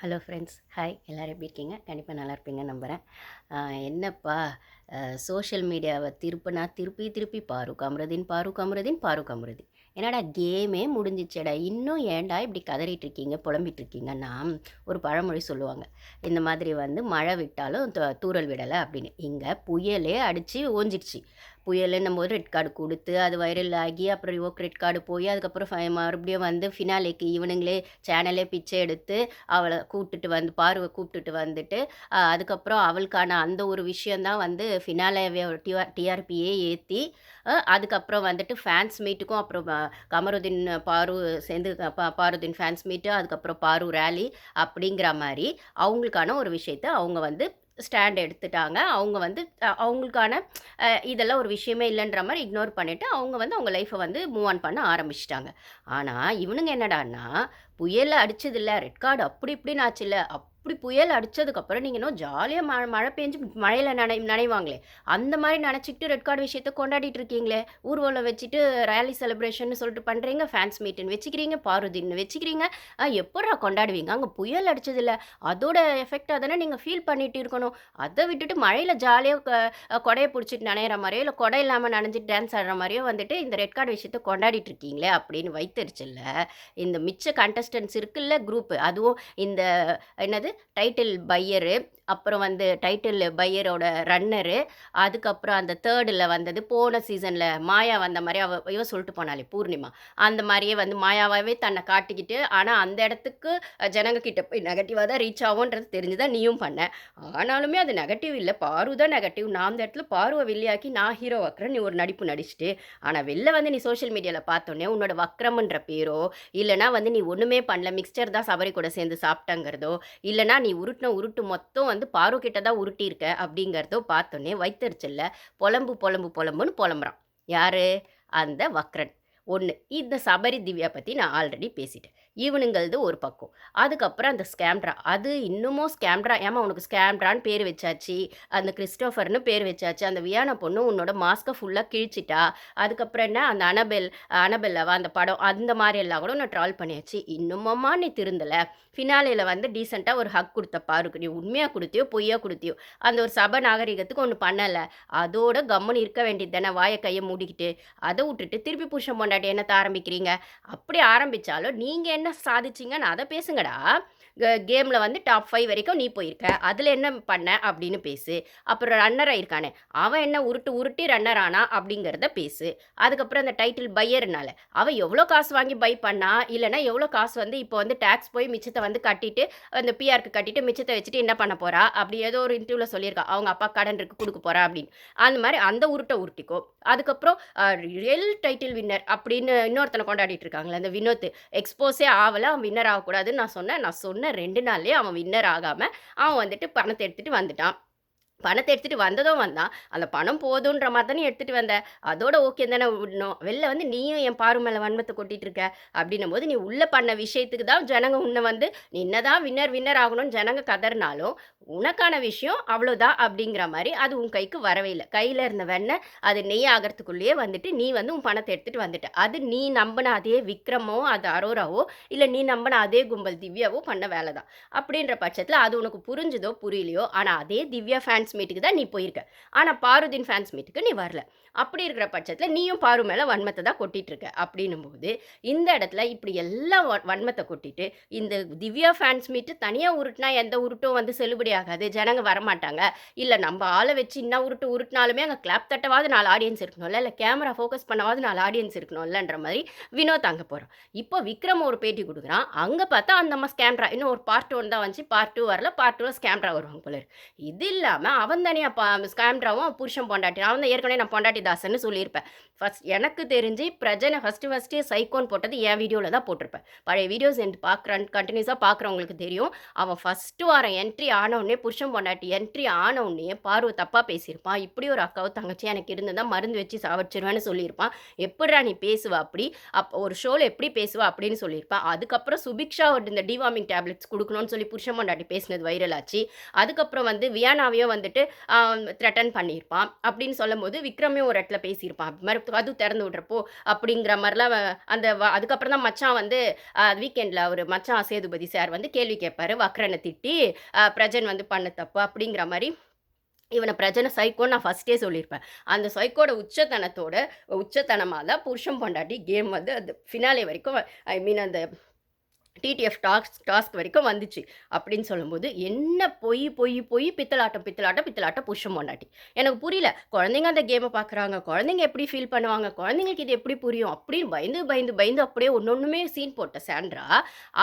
Hello friends hi. எல்லோரும் எப்படி இருக்கீங்க? கண்டிப்பாக நல்லா இருப்பீங்க நம்புகிறேன் என்னப்பா சோஷியல் மீடியாவை திருப்பினா திருப்பி திருப்பி பாரு கமருதீன் பாரு கமருதீன் பாரு கமருதீன். என்னடா கேமே முடிஞ்சிச்சடா. இன்னும் ஏன்டா இப்படி கதறிட்டு இருக்கீங்க புலம்பிட்டு இருக்கீங்கன்னா ஒரு பழமொழி சொல்லுவாங்க. இந்த மாதிரி வந்து மழை விட்டாலும் தூரல் தூறல் விடலை அப்படின்னு. இங்கே புயலே அடித்து ஓஞ்சிடுச்சு. புயலுன்னும் போது ரெட் கார்டு கொடுத்து அது வைரல் ஆகி அப்புறம் ரிவோக் ரெட் கார்டு போய் அதுக்கப்புறம் ஃபை- மறுபடியும் வந்து ஃபினாலேக்கு ஈவினிங்லே சேனலே பிச்சை எடுத்து அவளை கூப்பிட்டுட்டு வந்து பார்வை கூப்பிட்டுட்டு வந்துட்டு அதுக்கப்புறம் அவளுக்கான அந்த ஒரு விஷயந்தான் வந்து ஃபினாலே டிஆர்பியே ஏற்றி அதுக்கப்புறம் வந்துட்டு ஃபேன்ஸ் மீட்டுக்கும் அப்புறம் கமருதீன் பாரு சேர்ந்து பாருதீன் ஃபேன்ஸ் மீட்டு அதுக்கப்புறம் பாரு ரேலி அப்படிங்கிற மாதிரி அவங்களுக்கான ஒரு விஷயத்தை அவங்க வந்து ஸ்டாண்ட் எடுத்துட்டாங்க. அவங்க வந்து அவங்களுக்கான இதெல்லாம் ஒரு விஷயமே இல்லைன்ற மாதிரி இக்னோர் பண்ணிவிட்டு அவங்க வந்து அவங்க லைஃப்பை வந்து மூவ் ஆன் பண்ண ஆரம்பிச்சிட்டாங்க. ஆனால் இவனுங்க என்னடான்னா புயலில் அடிச்சதில்ல ரெட் கார்டு அப்படி இப்படின்னு ஆச்சுல்ல அப்படி புயல் அடித்ததுக்கப்புறம் நீங்கள் இன்னும் ஜாலியாக மழை மழை பெஞ்சு மழையில் நனை நனைவாங்களே? அந்த மாதிரி நினச்சிக்கிட்டு ரெட் கார்டு விஷயத்த கொண்டாடிட்டு இருக்கீங்களே? ஊர்வலம் வச்சுட்டு ரேலி செலிப்ரேஷன் சொல்லிட்டு பண்ணுறீங்க ஃபேன்ஸ் மீட்டுன்னு வச்சுக்கிறீங்க பாரதின்னு வச்சுக்கிறீங்க. எப்படா கொண்டாடுவீங்க? அங்கே புயல் அடித்ததில்ல அதோட எஃபெக்டாக தானே நீங்கள் ஃபீல் பண்ணிட்டு இருக்கணும். அதை விட்டுட்டு மழையில் ஜாலியாக கொடையை பிடிச்சிட்டு நனையிற மாதிரியோ இல்லை கொடை இல்லாமல் நனைஞ்சிட்டு டான்ஸ் ஆடுற மாதிரியோ வந்துட்டு இந்த ரெட் கார்டு விஷயத்த கொண்டாடிட்டு இருக்கீங்களே அப்படின்னு வைத்தறிச்சல்ல. இந்த மிச்ச கண்டஸ்டன்ஸ் இருக்குல்ல குரூப்பு அதுவும் இந்த என்னது? டைட்டில் பையரு அப்புறம் வந்து டைட்டில் பையரோட ரன்னரு அதுக்கப்புறம் அந்த தேர்டில் வந்தது போன சீசனில் மாயா வந்த மாதிரி அவ இவ சொல்லிட்டு போனாலே பூர்ணிமா. அந்த மாதிரியே வந்து மாயாவாகவே தன்னை காட்டிக்கிட்டு ஆனால் அந்த இடத்துக்கு ஜனங்க கிட்ட போய் நெகட்டிவாக தான் ரீச் ஆகும்ன்றது தெரிஞ்சுதான் நீயும் பண்ண. ஆனாலுமே அது நெகட்டிவ் இல்லை. பாரு தான் நெகட்டிவ் நான் அந்த இடத்துல பாருவை வில்லியாக்கி நான் ஹீரோ வக்கிறேன் நீ ஒரு நடிப்பு நடிச்சுட்டு. ஆனால் வெளில வந்து நீ சோஷியல் மீடியாவில் பார்த்தோன்னே உன்னோட வக்ரம்ன்ற பேரோ இல்லைனா வந்து நீ ஒன்றுமே பண்ணல. மிக்சர் தான் சபரி கூட சேர்ந்து சாப்பிட்டங்கிறதோ இல்லைனா நீ உருட்டின உருட்டு மொத்தம் வந்து பாரு கிட்ட தான் உருட்டியிருக்க அப்படிங்கிறதோ பார்த்தோன்னே வைத்தறிச்சல்ல. புலம்பு புலம்பு புலம்புன்னு புலம்புறான். யார்? அந்த வக்ரன். ஒன்று இந்த சபரி திவ்யா பற்றி நான் ஆல்ரெடி பேசிட்டேன். இவனுங்களது ஒரு பக்கம். அதுக்கப்புறம் அந்த ஸ்கேம்ட்ரா. அது இன்னமும் ஸ்கேம்ட்ரா. ஏமா உனக்கு ஸ்கேம்ட்ரான்னு பேர் வச்சாச்சு. அந்த கிறிஸ்டோஃபர்னு பேர் வச்சாச்சு. அந்த வியானா பொண்ணு உன்னோட மாஸ்க்கை ஃபுல்லாக கிழிச்சிட்டா. அதுக்கப்புறம் என்ன? அந்த அனபெல் அனபெல்லாவா? அந்த படம். அந்த மாதிரி எல்லாம் கூட நான் ட்ரால் பண்ணியாச்சு. இன்னுமம்மா நீ திருந்தலை. ஃபினாலேயில் வந்து டீசெண்டாக ஒரு ஹக் கொடுத்த பாருக்கு நீ உண்மையாக கொடுத்தியோ பொய்யா கொடுத்தியோ. அந்த ஒரு சப நாகரிகத்துக்கு ஒன்று பண்ணலை. அதோட கம்முன்னு இருக்க வேண்டியது தானே வாயை கையை மூடிக்கிட்டு. அதை விட்டுட்டு திருப்பி புருஷன் பொண்டாட்டி என்னத்தை ஆரம்பிக்கிறீங்க? அப்படி ஆரம்பித்தாலும் நீங்கள் என்ன சாதிச்சீங்கன்னு அதை பேசுங்கடா. கேமில் வந்து டாப் ஃபைவ் வரைக்கும் நீ போயிருக்க. அதில் என்ன பண்ண? அப்படின்னு பேசு. அப்புறம் ரன்னர் ஆயிருக்கானே. அவன் என்ன உருட்டு உருட்டி ரன்னர் ஆனா? அப்படிங்கிறத பேசு. அதுக்கப்புறம் அந்த டைட்டில் பையர்னால. அவன் எவ்வளோ காசு வாங்கி பை பண்ணா? இல்லைன்னா எவ்வளோ காசு வந்து இப்போ வந்து டேக்ஸ் போய் மிச்சத்தை வந்து கட்டிட்டு அந்த பிஆருக்கு கட்டிட்டு மிச்சத்தை வச்சுட்டு என்ன பண்ண போறா? அப்படி ஏதோ ஒரு இன்டர்வியூவில் சொல்லியிருக்கா. அவங்க அப்பா கடன் இருக்கு கொடுக்க போறா அப்படின்னு. அந்த மாதிரி அந்த உருட்டை உருட்டிக்கோ. அதுக்கப்புறம் ரியல் டைட்டில் வின்னர் அப்படின்னு இன்னொருத்தனை கொண்டாடிட்டு இருக்காங்களே அந்த வினோத். எக்ஸ்போஸே ஆகலை அவன் வின்னர் ஆகக்கூடாதுன்னு நான் சொன்னேன். நான் சொன்ன ரெண்டு நாள்லேயே அவன் வின்னர் ஆகாமல் அவன் வந்துட்டு பணத்தை எடுத்துகிட்டு வந்துட்டான். பணத்தை எடுத்துகிட்டு வந்ததும் வந்தான் அந்த பணம் போதுன்ற மாதிரி தானே எடுத்துகிட்டு வந்த. அதோட ஓகே தானே விடணும். வெளில வந்து நீயும் என் பாரு மேலே வன்மத்தை கொட்டிகிட்டு இருக்க அப்படின்னும் போது நீ உள்ளே பண்ண விஷயத்துக்கு தான் ஜனங்க உன்னை வந்து நின்ன தான் வின்னர் வின்னர் ஆகணும்னு ஜனங்க கதறினாலும் உனக்கான விஷயம் அவ்வளோதான் அப்படிங்கிற மாதிரி அது உன் கைக்கு வரவே இல்லை. கையில் இருந்த வெண்ணெய் அது நெய் ஆகிறதுக்குள்ளேயே வந்துட்டு நீ வந்து உன் பணத்தை எடுத்துகிட்டு வந்துட்ட. அது நீ நம்பின அதே விக்ரமோ அது அரோராவோ இல்லை நீ நம்பின அதே கும்பல் திவ்யாவோ பண்ண வேலை தான் அப்படின்ற பட்சத்தில் அது உனக்கு புரிஞ்சுதோ புரியலையோ ஆனால் அதே திவ்யா ஃபேன்ஸ் மீட்டுக்கு தான் நீ போயிருக்க. ஆனால் பாருதீன் ஃபேன்ஸ் மீட்டுக்கு நீ வரல. அப்படி இருக்கிற பட்சத்தில் நீயும் பாரு மேலே வன்மத்தை தான் கொட்டிட்டு இருக்க. அப்படின்னும் போது இந்த இடத்துல இப்படி எல்லாம் வன்மத்தை கொட்டிட்டு இந்த திவ்யா ஃபேன்ஸ் மீட்டு தனியாக உருட்டினா எந்த உருட்டும் வந்து செல்லுபடி ஆகாது. ஜனங்க வரமாட்டாங்க. இல்லை நம்ம ஆளை வச்சு இன்னும் உருட்டு உருட்டினாலுமே அங்கே கிளாப் தட்டவாது நாலு ஆடியன்ஸ் இருக்கணும்ல. இல்லை கேமரா ஃபோக்கஸ் பண்ணவாது நாலு ஆடியன்ஸ் இருக்கணும்லன்ற மாதிரி வினோத் அங்கே போகிறோம் இப்போ விக்ரம் ஒரு பேட்டி கொடுக்குறான். அங்கே பார்த்தா அந்த அம்மா ஸ்கேம்ரா இன்னும் ஒரு பார்ட் ஒன் தான் வந்துச்சு. பார்ட் டூ வரல. பார்ட் டூவில் ஸ்கேம்ரா வருவாங்க போல இது இல்லாமல் அவன் தானே தனியாக ஸ்கேம்ராவும் புருஷன் பொண்டாட்டி. அவன் தான் ஏற்கனவே நான் பொண்டாட்டி தாசன்னு சொல்லியிருப்பேன். ஃபஸ்ட் எனக்கு தெரிஞ்சு பிரஜனை ஃபஸ்ட்டு ஃபஸ்ட்டு சைக்கோன் போட்டது என் வீடியோவில் தான் போட்டிருப்பேன். பழைய வீடியோஸ் என் பார்க்குறேன் கண்டினியூஸாக பார்க்குறவங்களுக்கு தெரியும். அவன் ஃபஸ்ட்டு வாரம் என்ட்ரி ஆனவுடனே புருஷன் பொண்டாட்டி என்ட்ரி ஆனவுடனே பார்வை தப்பாக பேசியிருப்பான் இப்படி ஒரு அக்காவும் தங்கச்சி எனக்கு இருந்ததா மருந்து வச்சு சாவச்சிருவேன்னு சொல்லியிருப்பான். எப்படிடா நீ பேசுவா அப்படி? அப்போ ஒரு ஷோவில் எப்படி பேசுவா அப்படின்னு சொல்லியிருப்பான். அதுக்கப்புறம் சுபிக்ஷா ஒரு இந்த டிவார்மிங் டேப்லெட்ஸ் கொடுக்கணும்னு சொல்லி புருஷன் பொண்டாட்டி பேசினது வைரல் ஆச்சு. அதுக்கப்புறம் வந்து வியானாவையும் வந்து வந்துட்டு த்ரெட்டன் பண்ணியிருப்பான். அப்படின்னு சொல்லும்போது விக்ரமே ஒரு இடத்துல பேசியிருப்பான். அது மாதிரி கது திறந்து விட்றப்போ அப்படிங்கிற மாதிரிலாம் அந்த வ- அதுக்கப்புறம் தான் மச்சான் வந்து வீக்கெண்டில் அவர் மச்சான் சேதுபதி சார் வந்து கேள்வி கேட்பாரு வக்ரனை திட்டி பிரஜன் வந்து பண்ண தப்பு அப்படிங்கிற மாதிரி இவனை பிரஜனை சைக்கோன்னு நான் ஃபஸ்ட்டே சொல்லியிருப்பேன். அந்த சைக்கோட உச்சத்தனத்தோட உச்சத்தனமாக தான் புருஷன் பொண்டாட்டி கேம் வந்து அந்த ஃபினாலே வரைக்கும் ஐ மீன் அந்த டிடிஎஃப் டாஸ்க் டாஸ்க் வரைக்கும் வந்துச்சு. அப்படின்னு சொல்லும்போது என்ன பொய் பொய் பொய் பித்தலாட்டம் பித்தலாட்டம் பித்தலாட்டம் புஷம் பொண்டாட்டி. எனக்கு புரியல. குழந்தைங்க அந்த கேமை பார்க்குறாங்க குழந்தைங்க எப்படி ஃபீல் பண்ணுவாங்க? குழந்தைங்களுக்கு இது எப்படி புரியும்? அப்படின்னு பயந்து பயந்து பயந்து அப்படியே ஒன்று ஒன்றுமே சீன் போட்ட சாண்ட்ரா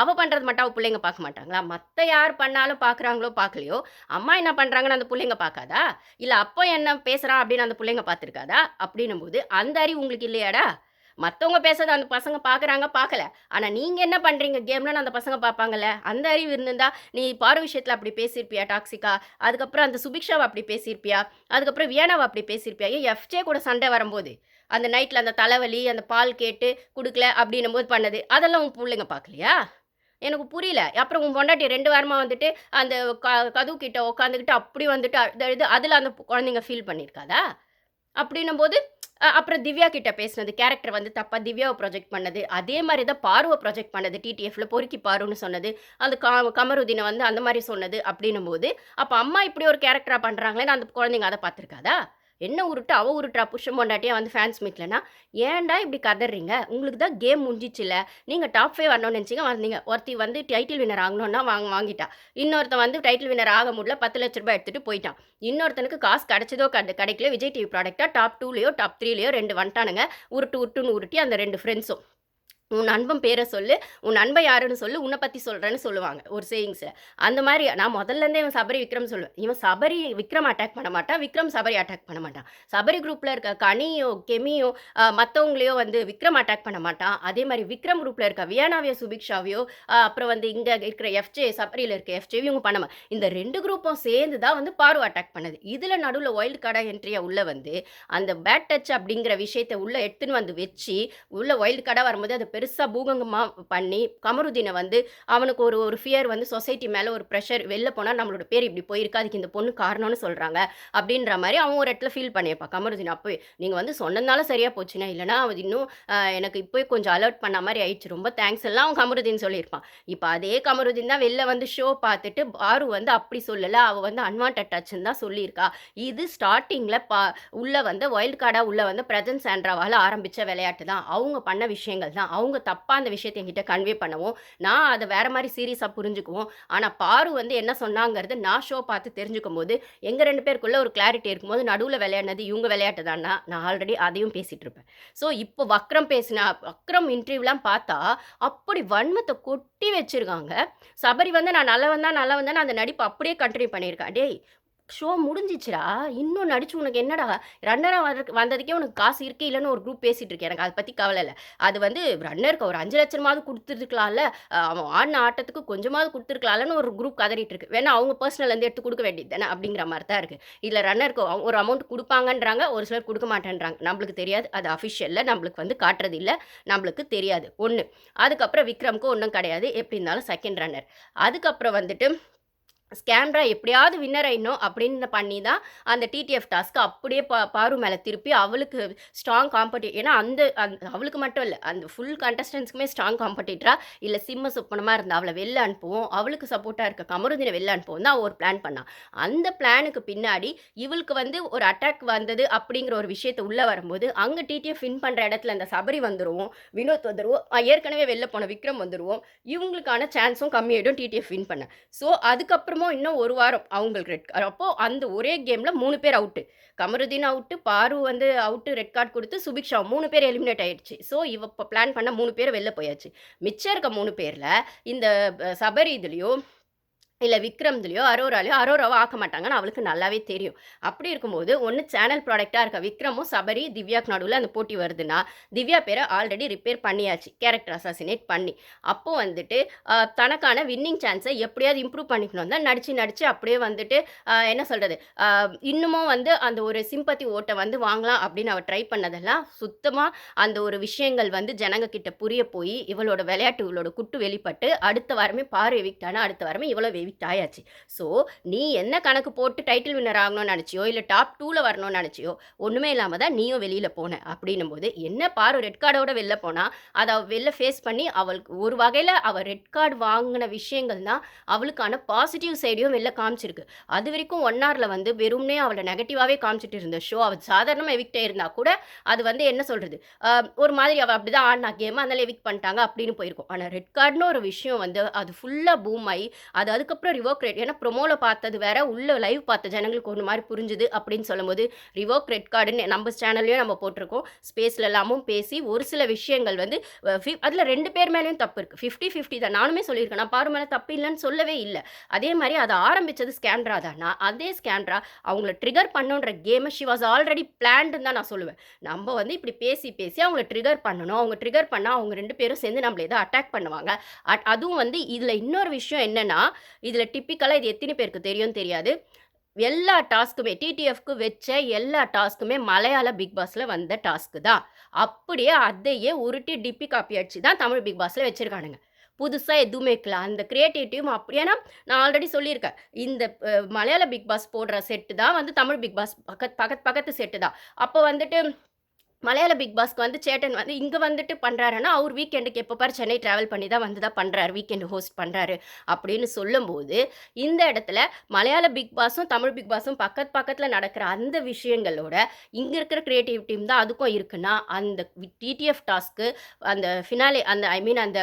அவள் பண்ணுறது மட்டும் அவள் பிள்ளைங்க பார்க்க மாட்டாங்களா? மற்ற யார் பண்ணாலும் பார்க்குறாங்களோ பார்க்கலையோ அம்மா என்ன பண்ணுறாங்கன்னு அந்த பிள்ளைங்க பார்க்காதா இல்லை அப்போ என்ன பேசுகிறான் அப்படின்னு அந்த பிள்ளைங்க பார்த்துருக்காதா அப்படின்னும் போது அந்த அறிவு உங்களுக்கு இல்லையாடா? மற்றவங்க பேசுறது அந்த பசங்க பார்க்குறாங்க பார்க்கல ஆனால் நீங்கள் என்ன பண்ணுறீங்க கேம்லன்னு அந்த பசங்க பார்ப்பாங்கல்ல அந்த அறிவு இருந்திருந்தா நீ பாரு விஷயத்தில் அப்படி பேசியிருப்பியா டாக்ஸிக்கா? அதுக்கப்புறம் அந்த சுபிக்ஷாவை அப்படி பேசியிருப்பியா? அதுக்கப்புறம் வியானாவை அப்படி பேசியிருப்பியா? ஏன் எஃப்ஜே கூட சண்டை வரும்போது அந்த நைட்டில் அந்த தலைவலி அந்த பால் கேட்டு கொடுக்கல அப்படின்னும் போது பண்ணது. அதெல்லாம் உன் பிள்ளைங்க பார்க்கலையா எனக்கு புரியல. அப்புறம் உன் பொண்டாட்டி ரெண்டு வாரமாக வந்துட்டு அந்த க கதவு கிட்ட உட்காந்துக்கிட்டு அப்படி வந்துட்டு அது இது அதில் அந்த குழந்தைங்க ஃபீல் பண்ணியிருக்காதா? அப்படின்னும் போது அப்புறம் திவ்யா கிட்ட பேசினது கேரக்டர் வந்து தப்பா திவ்யாவை ப்ரொஜெக்ட் பண்ணது அதே மாதிரி தான் பார்வை ப்ரொஜெக்ட் பண்ணது டிடிஎஃப்ல பொறுக்கி பாருன்னு சொன்னது அந்த கா கமருதீனை வந்து அந்த மாதிரி சொன்னது அப்படின்னும் போது அப்போ அம்மா இப்படி ஒரு கேரக்டரா பண்ணுறாங்களேன்னு அந்த குழந்தைங்க அதை பார்த்துருக்காதா? என்ன உருட்டு அவள் உருட்டுறா புஷம் பொண்டாட்டியா வந்து ஃபேன்ஸ் மீட்லனா ஏன்டா இப்படி கதறீங்க? உங்களுக்கு தான் கேம் முடிஞ்சிச்சுல. நீங்கள் டாப் ஃபைவ் வரணும்னு நினச்சிங்க வந்தீங்க ஒருத்தி வந்து டைட்டில் வின்னர் ஆகணும்னா வாங்க வாங்கிட்டா. இன்னொருத்தன் வந்து டைட்டில் வின்னர் ஆக முடியல பத்து லட்ச ரூபாய் எடுத்துகிட்டு போயிட்டான். இன்னொருத்தனுக்கு காசு கிடைச்சதோ கட கிடைக்கல. விஜய் டிவி ப்ராடக்டாக டாப் டூலேயோ டாப் த்ரீலேயோ ரெண்டு வந்துட்டானுங்க. உருட்டு உருட்டுன்னு உருட்டி அந்த ரெண்டு ஃப்ரெண்ட்ஸும் உன் நண்பன் பேரை சொல்லு உன் அன்பை யாருன்னு சொல்லு உன்னை பற்றி சொல்கிறேன்னு சொல்லுவாங்க. ஒரு சேயிங்ஸில் அந்த மாதிரி நான் முதல்ல இருந்தே இவன் சபரி விக்ரம் சொல்லுவேன். இவன் சபரி விக்ரம் அட்டாக் பண்ண மாட்டான் விக்ரம் சபரி அட்டாக் பண்ண மாட்டான். சபரி குரூப்பில் இருக்க கனியோ கெமியோ மற்றவங்களையோ வந்து விக்ரம் அட்டாக் பண்ண மாட்டான். அதே மாதிரி விக்ரம் குரூப்பில் இருக்க வியானாவையோ சுபிக்ஷாவையோ அப்புறம் வந்து இங்கே இருக்கிற எஃப்ஜே சபரியில் இருக்க எஃப்ஜே இவங்க பண்ண இந்த ரெண்டு குரூப்பும் சேர்ந்து தான் வந்து பாரு அட்டாக் பண்ணுது. இதில் நடுவில் ஒயில்டு கார்டாக என்ட்ரியாக உள்ளே வந்து அந்த பேட் டச் அப்படிங்கிற விஷயத்தை உள்ளே எடுத்துன்னு வந்து வச்சு உள்ளே ஒயில்டு கார்டாக வரும்போது அதை பெருசாக பூகங்கமாக பண்ணி கமருதீனை வந்து அவனுக்கு ஒரு ஒரு ஃபியர் வந்து சொசைட்டி மேலே ஒரு ப்ரெஷர் வெளில போனால் நம்மளோட பேர் இப்படி போயிருக்கு அதுக்கு இந்த பொண்ணு காரணம்னு சொல்கிறாங்க அப்படின்ற மாதிரி அவன் ஒரு இடத்துல ஃபீல் பண்ணியிருப்பான். கமருதீன் அப்போ நீங்கள் வந்து சொன்னதுனால சரியாக போச்சுன்னா இல்லைனா அவன் இன்னும் எனக்கு இப்போயே கொஞ்சம் அலர்ட் பண்ண மாதிரி ஆயிடுச்சு. ரொம்ப தேங்க்ஸ் எல்லாம் அவன் கமருதீன் சொல்லியிருப்பான். இப்போ அதே கமருதீன் தான் வெளில வந்து ஷோ பார்த்துட்டு பாரு வந்து அப்படி சொல்லலை அவள் வந்து அன்வான்ட் டச்சுன்னு தான் சொல்லியிருக்கா. இது ஸ்டார்டிங்கில் பா உள்ளே வந்து வைல்டு கார்டாக உள்ளே வந்து பிரசன்ஸ் ஆண்ட்ராவால் ஆரம்பித்த விளையாட்டு தான். அவங்க பண்ண விஷயங்கள் தான். அவங்க தப்பாக அந்த விஷயத்தை என்கிட்ட கன்வே பண்ணவும். நான் அதை வேற மாதிரி சீரியஸாக புரிஞ்சுக்குவோம். ஆனால் பாரு வந்து என்ன சொன்னாங்கிறது நான் ஷோ பார்த்து தெரிஞ்சுக்கும் போது எங்கள் ரெண்டு பேருக்குள்ளே ஒரு கிளாரிட்டி இருக்கும்போது நடுவில் விளையாடினது இவங்க விளையாட்டு நான் ஆல்ரெடி அதையும் பேசிகிட்டு இருப்பேன். ஸோ இப்போ வக்ரம் பேசின வக்ரம் இன்டர்வியூலாம் பார்த்தா அப்படி வன்மத்தை கொட்டி வச்சுருக்காங்க. சபரி வந்து நான் நல்லவன் தான் நல்லவன் தான் அந்த நடிப்பு அப்படியே கண்டினியூ பண்ணியிருக்கேன். டேய் ஷோ முடிஞ்சிச்சுடா. இன்னும் நடிச்சு உனக்கு என்னடா? ரன்னராக வர வந்ததுக்கே உனக்கு காசு இருக்கு இல்லைன்னு ஒரு குரூப் பேசிகிட்டு இருக்கேன். எனக்கு அதை பற்றி கவலை இல்லை. அது வந்து ரன்னருக்கு ஒரு அஞ்சு லட்சமாவது கொடுத்துருக்கலாம்ல. அவன் ஆடின ஆட்டத்துக்கு கொஞ்சமாவது கொடுத்துருக்கலாம்லன்னு ஒரு குரூப் கதறிட்டு இருக்கு. வேணா அவங்க பர்சனல்லேருந்து எடுத்து கொடுக்க வேண்டியது தானே அப்படிங்கிற மாதிரி தான் இருக்குது இதில் ரன்னருக்கு ஒரு அமௌண்ட் கொடுப்பாங்கன்றாங்க ஒரு சிலர் கொடுக்க மாட்டேன்றாங்க. நம்மளுக்கு தெரியாது. அது அஃபிஷியலில் நம்மளுக்கு வந்து காட்டுறது இல்லை. நம்மளுக்கு தெரியாது. ஒன்று அதுக்கப்புறம் விக்ரம்க்கு ஒன்றும் கிடையாது. எப்படி இருந்தாலும் செகண்ட் ரன்னர் அதுக்கப்புறம் வந்துட்டு ஸ்கேம்ரா எப்படியாவது வின்னர் ஆயிடணும் அப்படின்னு பண்ணி தான் அந்த டிடிஎஃப் டாஸ்க்கு அப்படியே பா பாரு மேலே திருப்பி அவளுக்கு ஸ்ட்ராங் காம்படி ஏன்னா அந்த அந் அவளுக்கு மட்டும் இல்லை அந்த ஃபுல் கண்டஸ்டன்ஸுக்குமே ஸ்ட்ராங் காம்படிட்டரா இல்லை சிம்ம சுப்பனமாக இருந்தால் அவளை வெளில அனுப்புவோம் அவளுக்கு சப்போர்ட்டாக இருக்க கமருதினை வெளில அனுப்புவோம் தான் ஒரு பிளான் பண்ணான். அந்த பிளானுக்கு பின்னாடி இவளுக்கு வந்து ஒரு அட்டாக் வந்தது அப்படிங்கிற ஒரு விஷயத்தை உள்ளே வரும்போது அங்கே டிடிஎஃப் வின் பண்ணுற இடத்துல அந்த சபரி வந்துடுவோம் வினோத் வந்துடுவோம் ஏற்கனவே வெளில போன விக்ரம் வந்துடுவோம் இவங்களுக்கான சான்ஸும் கம்மியாயிடும் டிடிஎஃப் வின் பண்ண. ஸோ இன்னமும் இன்னும் ஒரு வாரம் அவங்களுக்கு ரெட் கார்டு அப்போது அந்த ஒரே கேமில் மூணு பேர் அவுட்டு கமருதீன் அவுட்டு பாரு வந்து அவுட்டு ரெட் கார்டு கொடுத்து சுபிக்ஷா மூணு பேர் எலிமினேட் ஆயிடுச்சு. ஸோ இவ இப்போ பிளான் பண்ண மூணு பேர் வெளில போயாச்சு. மிச்சம் இருக்க மூணு பேரில் இந்த சபரி இதுலேயும் இல்லை விக்ரம்துலையோ அரோராலையோ அரோராவோ ஆக்க மாட்டாங்கன்னு அவளுக்கு நல்லாவே தெரியும். அப்படி இருக்கும்போது ஒன்று சேனல் ப்ராடக்டாக இருக்க விக்ரமும் சபரி திவ்யாக்கு நடுவில் அந்த போட்டி வருதுன்னா திவ்யா பேரை ஆல்ரெடி ரிப்பேர் பண்ணியாச்சு கேரக்டர் அசாசினேட் பண்ணி. அப்போது வந்துட்டு தனக்கான வின்னிங் சான்ஸை எப்படியாவது இம்ப்ரூவ் பண்ணிக்கணும் தான் நடித்து நடித்து அப்படியே வந்துட்டு என்ன சொல்கிறது இன்னமும் வந்து அந்த ஒரு சிம்பத்தி ஓட்டை வந்து வாங்கலாம் அப்படின்னு அவள் ட்ரை பண்ணதெல்லாம் சுத்தமாக அந்த ஒரு விஷயங்கள் வந்து ஜனங்க கிட்ட புரிய போய் இவளோட விளையாட்டு இவளோட குட்டு வெளிப்பட்டு அடுத்த வாரமே பாரு எவிக்டானா அடுத்த வாரமே இவ்வளோ வெவி எவிக்ட் ஆயாச்சு. ஸோ நீ என்ன கணக்கு போட்டு டைட்டில் வின்னர் ஆகணும்னு நினச்சியோ இல்லை டாப் டூவில் வரணும்னு நினச்சியோ ஒன்றுமே இல்லாமல் தான் நீயும் வெளியில் போன. அப்படின்னும் போது என்ன பாரு ரெட் கார்டோட வெளில போனால் அதை அவள் வெளில ஃபேஸ் பண்ணி அவளுக்கு ஒரு வகையில் அவள் ரெட் கார்டு வாங்கின விஷயங்கள் தான் அவளுக்கான பாசிட்டிவ் சைடையும் வெளில காமிச்சிருக்கு. அது வரைக்கும் ஒன் ஹவரில் வந்து வெறும்னே அவளை நெகட்டிவாகவே காமிச்சிட்டு இருந்த ஷோ அவள் சாதாரணமாக எவிக்டே இருந்தால் கூட அது வந்து என்ன சொல்கிறது ஒரு மாதிரி அவள் அப்படி தான் ஆடினா கேம் அதனால் எவிக் பண்ணிட்டாங்க அப்படின்னு போயிருக்கும். ஆனால் ரெட் கார்டுன்னு ஒரு விஷயம் வந்து அது ஃபுல்லாக பூம் ஆகி அது அதுக்கப்புறம் ரிவோக் ரேட் ஏன்னா ப்ரொமோவில் பார்த்தது வேற உள்ள லைவ் பார்த்த ஜனங்களுக்கு ஒரு மாதிரி புரிஞ்சுது அப்படின்னு சொல்லும்போது ரிவோக் ரெட் கார்டுன்னு நம்ம சேனல்லையும் நம்ம போட்டிருக்கோம். ஸ்பேஸ்ல எல்லாமும் பேசி ஒரு சில விஷயங்கள் வந்து அதில் ரெண்டு பேர் மேலேயும் தப்பு இருக்குது ஃபிஃப்டி ஃபிஃப்டி தான். நானுமே சொல்லியிருக்கேன். நான் பாரு மேலே தப்பு இல்லைன்னு சொல்லவே இல்லை. அதே மாதிரி அதை ஆரம்பித்தது ஸ்கேண்ட்ரா தானா? அதே ஸ்கேண்ட்ரா அவங்கள ட்ரிகர் பண்ணுன்ற கேமை ஷி வாஸ் ஆல்ரெடி பிளான்டுன்னு தான் நான் சொல்லுவேன். நம்ம வந்து இப்படி பேசி பேசி அவங்கள ட்ரிகர் பண்ணணும். அவங்க ட்ரிகர் பண்ணால் அவங்க ரெண்டு பேரும் சேர்ந்து நம்மள ஏதோ அட்டாக் பண்ணுவாங்க. அட் அதுவும் வந்து இதில் இன்னொரு விஷயம் என்னென்னா இதில் டிப்பிக்கலாக இது எத்தனை பேருக்கு தெரியும் தெரியாது. எல்லா டாஸ்க்குமே டிடிஎஃப்க்கு வச்ச எல்லா டாஸ்க்குமே மலையாள பிக் பாஸில் வந்த டாஸ்க்கு தான். அப்படியே அதையே உருட்டி டிப்பி காப்பி அடிச்சு தான் தமிழ் பிக் பாஸில் வச்சுருக்கானுங்க. புதுசாக எதுவுமே இருக்கல அந்த க்ரியேட்டிவிட்டியும் அப்படி ஏன்னா நான் ஆல்ரெடி சொல்லியிருக்கேன். இந்த மலையாள பிக் பாஸ் போடுற செட்டு தான் வந்து தமிழ் பிக் பாஸ் பக்கத் பக்கத்து பக்கத்து செட்டு தான். அப்போ வந்துட்டு மலையாள பிக் பாஸ்க்கு வந்து சேட்டன் வந்து இங்கே வந்துட்டு பண்ணுறாருன்னா அவர் வீக்கெண்டுக்கு எப்போ பார் சென்னை ட்ராவல் பண்ணி தான் வந்து தான் பண்ணுறாரு வீக்கெண்டு ஹோஸ்ட் பண்ணுறாரு அப்படின்னு சொல்லும்போது இந்த இடத்துல மலையாள பிக் பாஸும் தமிழ் பிக் பாஸும் பக்கத்து பக்கத்தில் நடக்கிற அந்த விஷயங்களோட இங்கே இருக்கிற க்ரியேட்டிவ் டீம் தான் அதுக்கும் இருக்குன்னா அந்த டிடிஎஃப் டாஸ்க்கு அந்த ஃபினாலே அந்த ஐ மீன் அந்த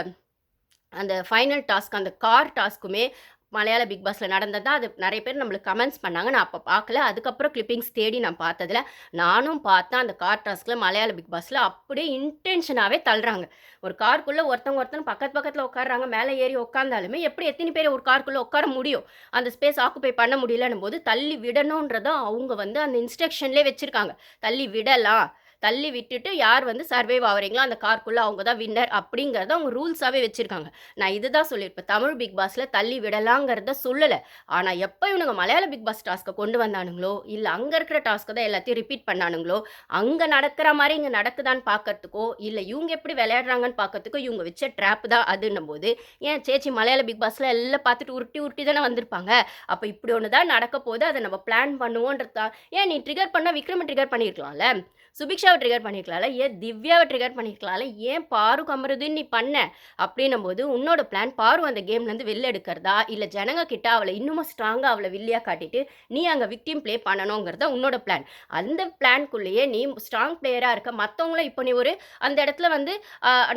அந்த ஃபைனல் டாஸ்க் அந்த கார் டாஸ்க்குமே மலையாள பிக் பாஸில் நடந்ததா அது நிறைய பேர் நம்மளுக்கு கமெண்ட்ஸ் பண்ணாங்க. நான் அப்போ பார்க்கல. அதுக்கப்புறம் கிளிப்பிங்ஸ் தேடி நான் பார்த்ததுல நானும் பார்த்தேன். அந்த கார் டாஸ்கில் மலையாள பிக் பாஸில் அப்படியே இன்டென்ஷனாகவே தள்ளுறாங்க. ஒரு கார்க்குள்ளே ஒருத்தவங்க ஒருத்தன் பக்கத்து பக்கத்தில் உட்காடுறாங்க மேலே ஏறி உட்காந்தாலுமே எப்படி எத்தனை பேர் ஒரு கார்க்குள்ளே உட்கார முடியும்? அந்த ஸ்பேஸ் ஆக்குப்பை பண்ண முடியலன்னும் போது தள்ளி விடணுன்றதை அவங்க வந்து அந்த இன்ஸ்ட்ரக்ஷன்லேயே வச்சுருக்காங்க. தள்ளி விடலாம். தள்ளி விட்டுட்டு யார் வந்து சர்வைவ் ஆகுறீங்களோ அந்த கார்க்குள்ளே அவங்க தான் வின்னர் அப்படிங்கிறத அவங்க ரூல்ஸாகவே வச்சுருக்காங்க. நான் இதுதான் சொல்லியிருப்பேன். தமிழ் பிக் பாஸில் தள்ளி விடலாங்கிறத சொல்லலை. ஆனால் எப்போ இவனுங்க மலையாள பிக் பாஸ் டாஸ்க்கை கொண்டு வந்தானுங்களோ இல்லை அங்கே இருக்கிற டாஸ்க்கை தான் எல்லாத்தையும் ரிப்பீட் பண்ணானுங்களோ அங்கே நடக்கிற மாதிரி இங்கே நடக்குதான்னு பார்க்கறதுக்கோ இல்லை இவங்க எப்படி விளையாடுறாங்கன்னு பார்க்கறதுக்கோ இவங்க வச்ச ட்ராப் தான் அதுன்னும் போது ஏன் சேச்சி மலையாள பிக் பாஸில் எல்லாம் பார்த்துட்டு உருட்டி உருட்டி தானே வந்திருப்பாங்க? அப்போ இப்படி ஒன்று தான் நடக்க போது அதை நம்ம பிளான் பண்ணுவோன்றதா ஏன் நீ ட்ரிகர் பண்ணால் விக்ரம ட்ரிகர் பண்ணியிருக்கலாம்ல சுபிக்ஷாவை ட்ரிகர் பண்ணியிருக்கலாம்ல ஏன் திவ்யாவை ட்ரிகர் பண்ணியிருக்கலாம்ல ஏன் பாரு கமருதுன்னு நீ பண்ண? அப்படின்னும் போது உன்னோட பிளான் பாரு அந்த கேம்லேருந்து வெளில எடுக்கிறதா? இல்லை ஜனங்க கிட்ட அவளை இன்னுமும் ஸ்ட்ராங்காக அவளை வில்லியாக காட்டிட்டு நீ அங்கே விக்டிம் ப்ளே பண்ணணுங்கிறத உன்னோட பிளான் அந்த பிளான்குள்ளேயே நீ ஸ்ட்ராங் பிளேயராக இருக்க மற்றவங்கள இப்போ நீ ஒரு அந்த இடத்துல வந்து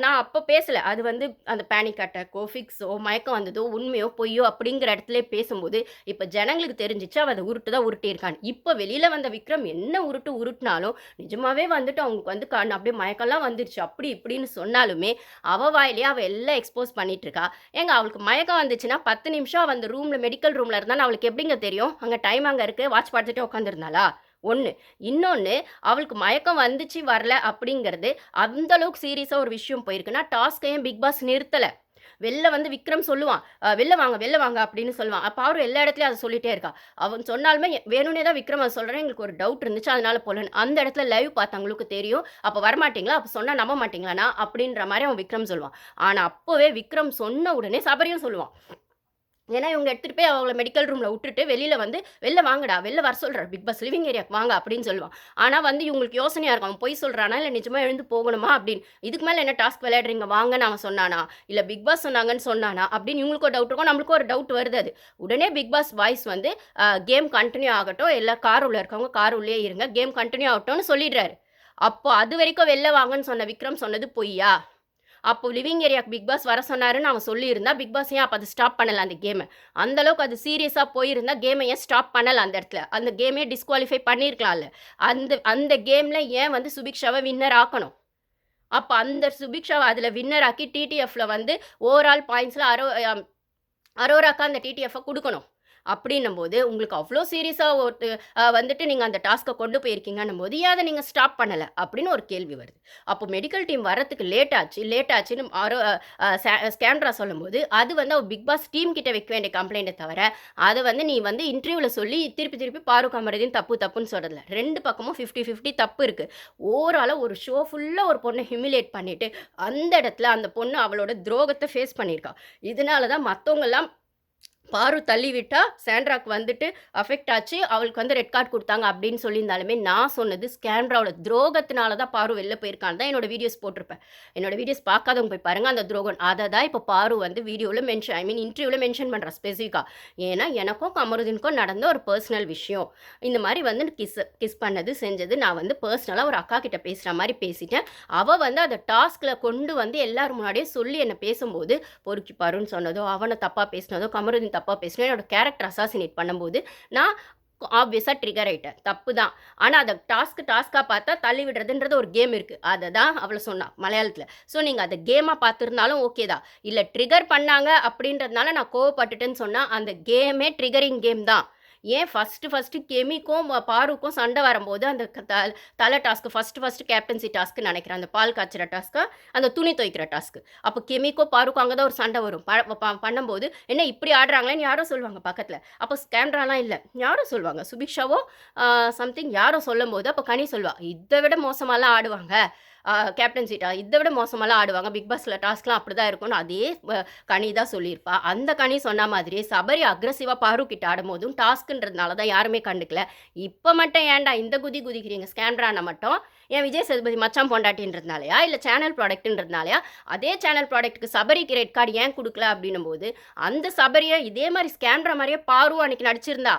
நான் அப்போ பேசலை. அது வந்து அந்த பேனிக் அட்டாக்கோ ஃபிக்ஸோ மயக்கம் வந்ததோ உண்மையோ பொய்யோ அப்படிங்கிற இடத்துல பேசும்போது இப்போ ஜனங்களுக்கு தெரிஞ்சிச்சு அவன் அதை உருட்டு தான் உருட்டியிருக்கான் இப்போ வெளியில் வந்த விக்ரம் என்ன உருட்டு உருட்டினாலும் சும்மாவே வந்துட்டு அவங்களுக்கு வந்து கண் அப்படியே மயக்கம்லாம் வந்துருச்சு. அப்படி இப்படின்னு சொன்னாலுமே அவள் வாயிலேயே அவள் எல்லாம் எக்ஸ்போஸ் பண்ணிட்டு இருக்கா ஏங்க அவளுக்கு மயக்கம் வந்துச்சுன்னா பத்து நிமிஷம் அவள் அந்த ரூமில் மெடிக்கல் ரூமில் இருந்தாலும் அவளுக்கு எப்படிங்க தெரியும்? அங்கே டைம் அங்கே இருக்குது வாட்ச் பார்த்துட்டு உட்காந்துருந்தாளா ஒன்று இன்னொன்று அவளுக்கு மயக்கம் வந்துச்சு வரல அப்படிங்கிறது அந்தளவுக்கு சீரியஸாக ஒரு விஷயம் போயிருக்குன்னா டாஸ்கையும் பிக் பாஸ் நிறுத்தலை? வெளில வந்து விக்ரம் சொல்லுவான் வெளில வாங்க வெளில வாங்க அப்படின்னு சொல்லுவான். அப்போ அவரும் எல்லா இடத்துலையும் அதை சொல்லிட்டே இருக்கா. அவன் சொன்னாலுமே வேணும்னே தான் விக்ரம் அதை சொல்கிறேன் எங்களுக்கு ஒரு டவுட் இருந்துச்சு அதனால போலன்னு. அந்த இடத்துல லைவ் பார்த்தவங்களுக்கு தெரியும். அப்போ வரமாட்டிங்களா? அப்போ சொன்னால் நம்ப மாட்டீங்களா அப்படின்ற மாதிரி அவன் விக்ரம் சொல்லுவான். ஆனால் அப்போவே விக்ரம் சொன்ன உடனே சபரியும் சொல்லுவான். ஏன்னா இவங்க எடுத்துகிட்டு போய் அவங்கள மெடிக்கல் ரூமில் விட்டுட்டு வெளியில் வந்து வெளில வாங்கடா வெளில வர சொல்கிறார் பிக் பாஸ் லிவிங் ஏரியாக்கு வாங்க அப்படின்னு சொல்லுவான். ஆனால் வந்து இவங்களுக்கு யோசனையாக இருக்கும். அவன் பொய் சொல்கிறானா இல்லை நிஜமாக எழுந்து போகணுமா? அப்படின்னு. இதுக்கு மேலே என்ன டாஸ்க் விளையாடுறீங்க? வாங்கன்னு அவன் சொன்னானா? இல்லை பிக் பாஸ் சொன்னாங்கன்னு சொன்னானா? அப்படின்னு இவங்களுக்கு ஒரு டவுட் இருக்கும். நம்மளுக்கு ஒரு டவுட் வருது அது. உடனே பிக் பாஸ் வாய்ஸ் வந்து கேம் கண்டினியூ ஆகட்டும். எல்லா கார் உள்ள இருக்கவங்க கார் உள்ளே இருங்க. கேம் கண்டினியூ ஆகட்டும்னு சொல்லிடுறாரு. அப்போ அது வரைக்கும் வெளில வாங்கன்னு சொன்ன விக்ரம் சொன்னது பொய்யா? அப்போ லிவிங் ஏரியாக்கு பிக் பாஸ் வர சொன்னாருன்னு அவன் சொல்லியிருந்தா பிக் பாஸ் ஏன் அப்போ அது ஸ்டாப் பண்ணலாம் அந்த கேமை அந்த அளவுக்கு அது சீரியஸாக போயிருந்தா கேமை ஏன் ஸ்டாப் பண்ணலாம் அந்த இடத்துல? அந்த கேமே டிஸ்குவாலிஃபை பண்ணியிருக்கலாம்ல அந்த அந்த கேமில் ஏன் வந்து சுபிக்ஷாவை வின்னர் ஆக்கணும்? அப்போ அந்த சுபிக்ஷாவை அதில் வின்னர் ஆக்கி டிடிஎஃப்ல வந்து ஓவரால் பாயிண்ட்ஸில் அரோ அரோராக்கா அந்த டிடிஎஃப்பை கொடுக்கணும். அப்படின்னும் போது உங்களுக்கு அவ்வளோ சீரியஸாக ஒரு வந்துட்டு நீங்கள் அந்த டாஸ்க்கை கொண்டு போயிருக்கீங்கன்னும் போது ஏன் அதை நீங்கள் ஸ்டாப் பண்ணலை? அப்படின்னு ஒரு கேள்வி வருது. அப்போ மெடிக்கல் டீம் வரத்துக்கு லேட் ஆச்சு லேட் ஆச்சுன்னு ஆரோ ஸ்கேண்ட்ரா சொல்லும்போது அது வந்து அவள் பிக் பாஸ் டீம் கிட்ட வைக்க வேண்டிய கம்ப்ளைண்ட்டை தவிர அதை வந்து நீ வந்து இன்டர்வியூவில் சொல்லி திருப்பி திருப்பி பாரு கமரதின் தப்பு தப்புன்னு சொல்லலை ரெண்டு பக்கமும் ஃபிஃப்டி ஃபிஃப்டி தப்பு இருக்குது ஓவராலாக ஒரு ஷோ ஃபுல்லாக ஒரு பொண்ணை ஹியூமிலேட் பண்ணிவிட்டு அந்த இடத்துல அந்த பொண்ணு அவளோட துரோகத்தை ஃபேஸ் பண்ணியிருக்கா. இதனால தான் மற்றவங்கெல்லாம் பாரு தள்ளி விட்டால் சாண்ட்ராக்கு வந்துட்டு அஃபெக்ட் ஆச்சு. அவளுக்கு வந்து ரெட் கார்டு கொடுத்தாங்க அப்படின்னு சொல்லியிருந்தாலுமே நான் சொன்னது ஸ்கேண்ட்ராவோட துரோகத்தினால தான் பாரு வெளில போயிருக்கான்னு தான் என்னோட வீடியோஸ் போட்டிருப்பேன். என்னோட வீடியோஸ் பார்க்காதவங்க போய் பாருங்கள் அந்த துரோகம் அதை தான் இப்போ பாரு வந்து வீடியோவில் மென்ஷன் ஐ மீன் இன்டர்வியூவில் மென்ஷன் பண்ணுறேன் ஸ்பெசிஃபிக்காக ஏன்னா எனக்கும் கமருதீனுக்கும் நடந்த ஒரு பர்சனல் விஷயம். இந்த மாதிரி வந்து கிஸ் கிஸ் பண்ணது செஞ்சது நான் வந்து பர்சனலாக ஒரு அக்கா கிட்ட பேசுகிற மாதிரி பேசிட்டேன். அவள் வந்து அதை டாஸ்கில் கொண்டு வந்து எல்லாரும் முன்னாடியே சொல்லி என்னை பேசும்போது பொறுக்கி பாருன்னு சொன்னதோ அவனை தப்பாக பேசினதோ கமருதீன் தப்பாக பேசணும் என்னோட கேரக்டர் அசாசினேட் பண்ணும்போது நான் ஆப்வியஸாக ட்ரிகர் ஆகிட்டேன் தப்பு தான் ஆனால் அதை டாஸ்க்கு டாஸ்க்காக பார்த்தா தள்ளி விடுறதுன்றது ஒரு கேம் இருக்குது அதை தான் அவளை சொன்னா மலையாளத்தில். ஸோ நீங்கள் அதை கேமாக பார்த்துருந்தாலும் ஓகே தான். இல்லை ட்ரிகர் பண்ணாங்க அப்படின்றதுனால நான் கோவப்பட்டுட்டேன்னு சொன்னால் அந்த கேமே ட்ரிகரிங் கேம் தான். ஏன் ஃபஸ்ட்டு ஃபஸ்ட்டு கெமிக்கும் பாருக்கும் சண்டை வரும்போது அந்த த தலை task first first captaincy task நினைக்கிறேன். அந்த பால் காய்ச்சிற டாஸ்க்கு அந்த துணி துவைக்கிற டாஸ்க்கு அப்போ கெமிக்கோ பாருக்கும் அங்கே தான் ஒரு சண்டை வரும். ப- ப- பண்ணும்போது என்ன இப்படி ஆடுறாங்களேன்னு யாரோ சொல்லுவாங்க பக்கத்தில். அப்போ கேமராலாம் இல்லை. யாரும் சொல்லுவாங்க. சுபிக்ஷாவோ சம்திங் யாரோ சொல்லும் போது அப்போ கனி சொல்லுவா இதை விட மோசமாலாம் ஆடுவாங்க. கேப்டன் சீட்டா இதை விட மோசமெல்லாம் ஆடுவாங்க. பிக் பாஸில் டாஸ்க்லாம் அப்படி தான் இருக்கும்னு அதே கனி தான் சொல்லியிருப்பா. அந்த கனி சொன்ன மாதிரியே சபரி அக்ரஸிவாக பாரு கிட்ட ஆடும்போதும் டாஸ்க்குன்றதுனால தான் யாருமே கண்டுக்கல. இப்போ மட்டும் ஏன்டா இந்த குதி குதிக்கிறீங்க? ஸ்கேன்ரான மட்டும் ஏன் விஜய் சேதுபதி மச்சான் பொண்டாட்டின்றதுனாலயா? இல்லை சேனல் ப்ராடக்ட்ன்றதுனாலயா அதே சேனல் ப்ராடக்ட்டுக்கு சபரிக்கு ரெட் கார்டு ஏன் கொடுக்கல அப்படின்னும் போது அந்த சபரியை இதே மாதிரி ஸ்கேன்ற மாதிரியே பாரு அன்னைக்கு நடிச்சிருந்தா.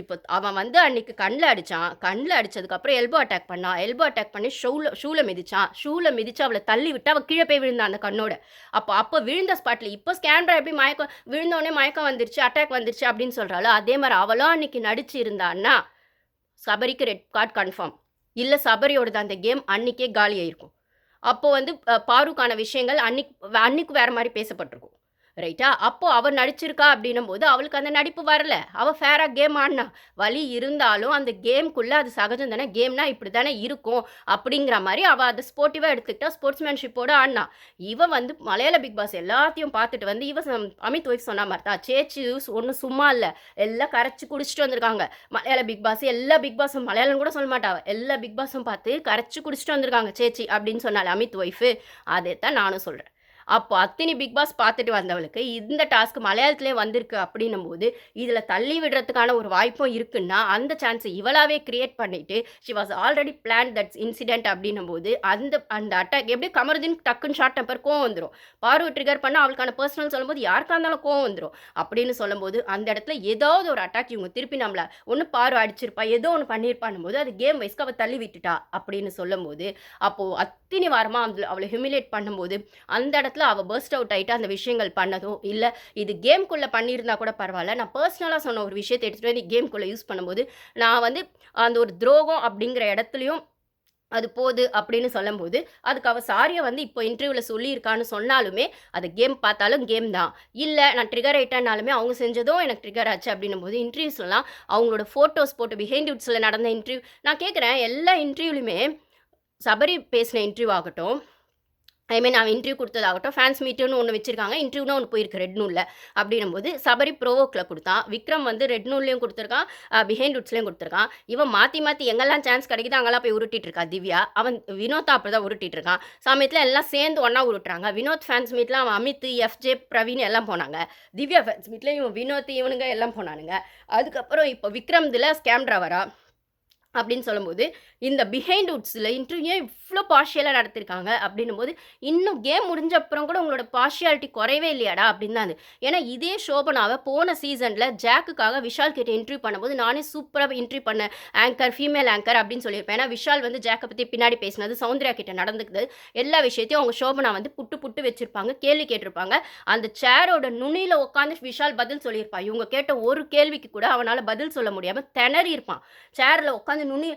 இப்போ அவன் வந்து அன்னைக்கு கண்ணில் அடித்தான் கண்ணில் அடிச்சதுக்கப்புறம் எல்போ அட்டாக் பண்ணான். எல்போ அட்டாக் பண்ணி ஷூல ஷூவில் மிதிச்சான். ஷூவில் மிதிச்சு அவளை தள்ளி விட்டு அவள் கீழே போய் விழுந்தான் அந்த கண்ணோட. அப்போ அப்போ விழுந்த ஸ்பாட்டில் இப்போ ஸ்கேன்ரா எப்படி மயக்கம் விழுந்தோடனே மயக்கம் வந்துருச்சு அட்டாக் வந்துருச்சு அப்படின்னு சொல்கிறாள் அதே மாதிரி அவளும் அன்னைக்கு நடிச்சு இருந்தான்னா சபரிக்கு ரெட் கார்டு கன்ஃபார்ம் இல்லை சபரியோடது அந்த கேம் அன்னைக்கே காலி ஆயிருக்கும் அப்போ வந்து பாருக்கான விஷயங்கள் அன்னைக்கு அன்னைக்கு வேறு மாதிரி பேசப்பட்டிருக்கும். ரைட்டா? அப்போ அவள் நடிச்சிருக்கா அப்படின்னும் போது அவளுக்கு அந்த நடிப்பு வரல. அவள் ஃபேராக கேம் ஆடினா. வலி இருந்தாலும் அந்த கேம்குள்ளே அது சகஜம் தானே? கேம்னா இப்படி தானே இருக்கும் அப்படிங்கிற மாதிரி அவள் அதை ஸ்போர்ட்டிவாக எடுத்துக்கிட்டா ஸ்போர்ட்ஸ்மேன்ஷிப்போட ஆடினா. இவன் வந்து மலையாள பிக் பாஸ் எல்லாத்தையும் பார்த்துட்டு வந்து இவன் சம்- அமித் ஒய்ஃப் சொன்ன மாதிரி தான். சேச்சு ஒன்றும் சும்மா இல்லை. எல்லாம் கரைச்சி குடிச்சிட்டு வந்திருக்காங்க. மலையாள பிக் பாஸ் எல்லா பிக் பாஸும் மலையாளம் கூட சொல்ல மாட்டாவ எல்லா பிக் பாஸும் பார்த்து கரைச்சி குடிச்சிட்டு வந்திருக்காங்க சேச்சி அப்படின்னு சொன்னால அமித் ஒய்ஃபு அதை தான் நானும் சொல்கிறேன் அப்போ அத்தினி பிக் பாஸ் பார்த்துட்டு வந்தவளுக்கு இந்த டாஸ்க் மலையாளத்திலே வந்திருக்கு அப்படின்னும் போது இதில் தள்ளி விடுறதுக்கான ஒரு வாய்ப்பும் இருக்குன்னா அந்த சான்ஸை இவளாவே கிரியேட் பண்ணிட்டு she was already plan that's incident அப்படின்னும் போது அந்த அந்த அட்டாக் எப்படி கமருதீன் டக்குன்னு ஷார்ட் டெம்பர் கோவம் வந்துடும் பார்வை ட்ரிகர் பண்ண அவளுக்கான பர்சனல் சொல்லும்போது யாருக்காக இருந்தாலும் கோவம் வந்துடும் அப்படின்னு சொல்லும்போது அந்த இடத்துல ஏதாவது ஒரு அட்டாக் இவங்க திருப்பி நம்மள ஒன்று பார்வை அடிச்சிருப்பா ஏதோ ஒன்று பண்ணியிருப்பான்னும் போது அது கேம் வைஸ்க்கு அவள் தள்ளி விட்டுட்டா அப்படின்னு சொல்லும்போது அப்போது அத்தினி வாரமாக அவளை அவளை ஹியூமிலேட் பண்ணும்போது அந்த இடத்துல அவள் பர்ஸ்ட் அவுட் ஆகிட்டு அந்த விஷயங்கள் பண்ணதோ இல்லை. இது கேம்குள்ளே பண்ணியிருந்தா கூட பரவாயில்ல. நான் பர்சனலாக சொன்ன ஒரு விஷயத்தை எடுத்துகிட்டு வந்து கேம்குள்ளே யூஸ் பண்ணும்போது நான் வந்து அந்த ஒரு துரோகம் அப்படிங்கிற இடத்துலையும் அது போது அப்படின்னு சொல்லும்போது அதுக்கு அவள் சாரியை வந்து இப்போ இன்டர்வியூவில் சொல்லியிருக்கான்னு சொன்னாலுமே அது கேம் பார்த்தாலும் கேம் தான். இல்லை நான் ட்ரிகர் ஆயிட்டேனாலுமே அவங்க செஞ்சதும் எனக்கு ட்ரிகர் ஆச்சு அப்படின்னும் போது இன்டர்வியூஸ்லாம் அவங்களோட ஃபோட்டோஸ் போட்டு பிஹைண்ட் யூட்ஸில் நடந்த இன்டர்வியூ நான் கேட்குறேன் எல்லா இன்டர்வியூலையுமே சபரி பேசின இன்டர்வியூ ஆகட்டும். ஐ மீன் அவன் இன்டர்வியூ கொடுத்ததாகட்டும். ஃபேன்ஸ் மீட்டுன்னு ஒன்று வச்சிருக்காங்க. இன்டர்வியூனா ஒன்று போயிருக்கு ரெட் நூலில் அப்படின்னும் போது சபரி ப்ரோவோக்கில் கொடுத்தான் விக்ரம் வந்து ரெட் நூல்லையும் கொடுத்துருக்கான் பிஹைண்ட் உட்ஸ்லையும் கொடுத்துருக்கான் இவன் மாற்றி மாற்றி எங்கெல்லாம் சான்ஸ் கிடைக்குதோ அங்கெல்லாம் போய் உருட்டிட்டு இருக்கா திவ்யா. அவன் வினோத்தா அப்படி தான் உருட்டிட்டு இருக்கான். சமயத்தில் எல்லாம் சேர்ந்து ஒன்றா உருட்டுறாங்க. வினோத் ஃபேன்ஸ் மீட்லாம் அவன் அமித் எஃப்ஜே பிரவீன் எல்லாம் போனாங்க. திவ்யா ஃபேன்ஸ் மீட்லேயும் இவன் வினோத் இவனுங்க எல்லாம் போனானுங்க. அதுக்கப்புறம் இப்போ விக்ரம் இதில் ஸ்கேம் ட்ராவரா அப்படின்னு சொல்லும்போது இந்த பிஹைண்ட் உட்ஸில் இன்டர்வியூ இவ்வளோ பார்ஷியலாக நடத்திருக்காங்க? அப்படின்னும் போது இன்னும் கேம் முடிஞ்ச அப்புறம் கூட உங்களோட பார்ஷியாலிட்டி குறையவே இல்லையாடா? அப்படின்னு தான் அது. ஏன்னா இதே ஷோபனாவை போன சீசனில் ஜாக்குக்காக விஷால் கிட்ட இன்டர்வியூ பண்ணும்போது நானே சூப்பராக இன்டர்வியூ பண்ண ஆங்கர் ஃபீமேல் ஆங்கர் அப்படின்னு சொல்லியிருப்பேன். ஏன்னா விஷால் வந்து ஜாக்கை பற்றி பின்னாடி பேசினது சௌந்தர்யா கிட்ட நடந்துக்குது. எல்லா விஷயத்தையும் அவங்க ஷோபனா வந்து புட்டு புட்டு வச்சுருப்பாங்க கேள்வி கேட்டிருப்பாங்க. அந்த சேரோட நுனியில் உட்காந்து விஷால் பதில் சொல்லியிருப்பான் இவங்க கேட்ட ஒரு கேள்விக்கு கூட அவனால் பதில் சொல்ல முடியாமல் திணறி இருப்பான் சேரில் உட்காந்து நுனி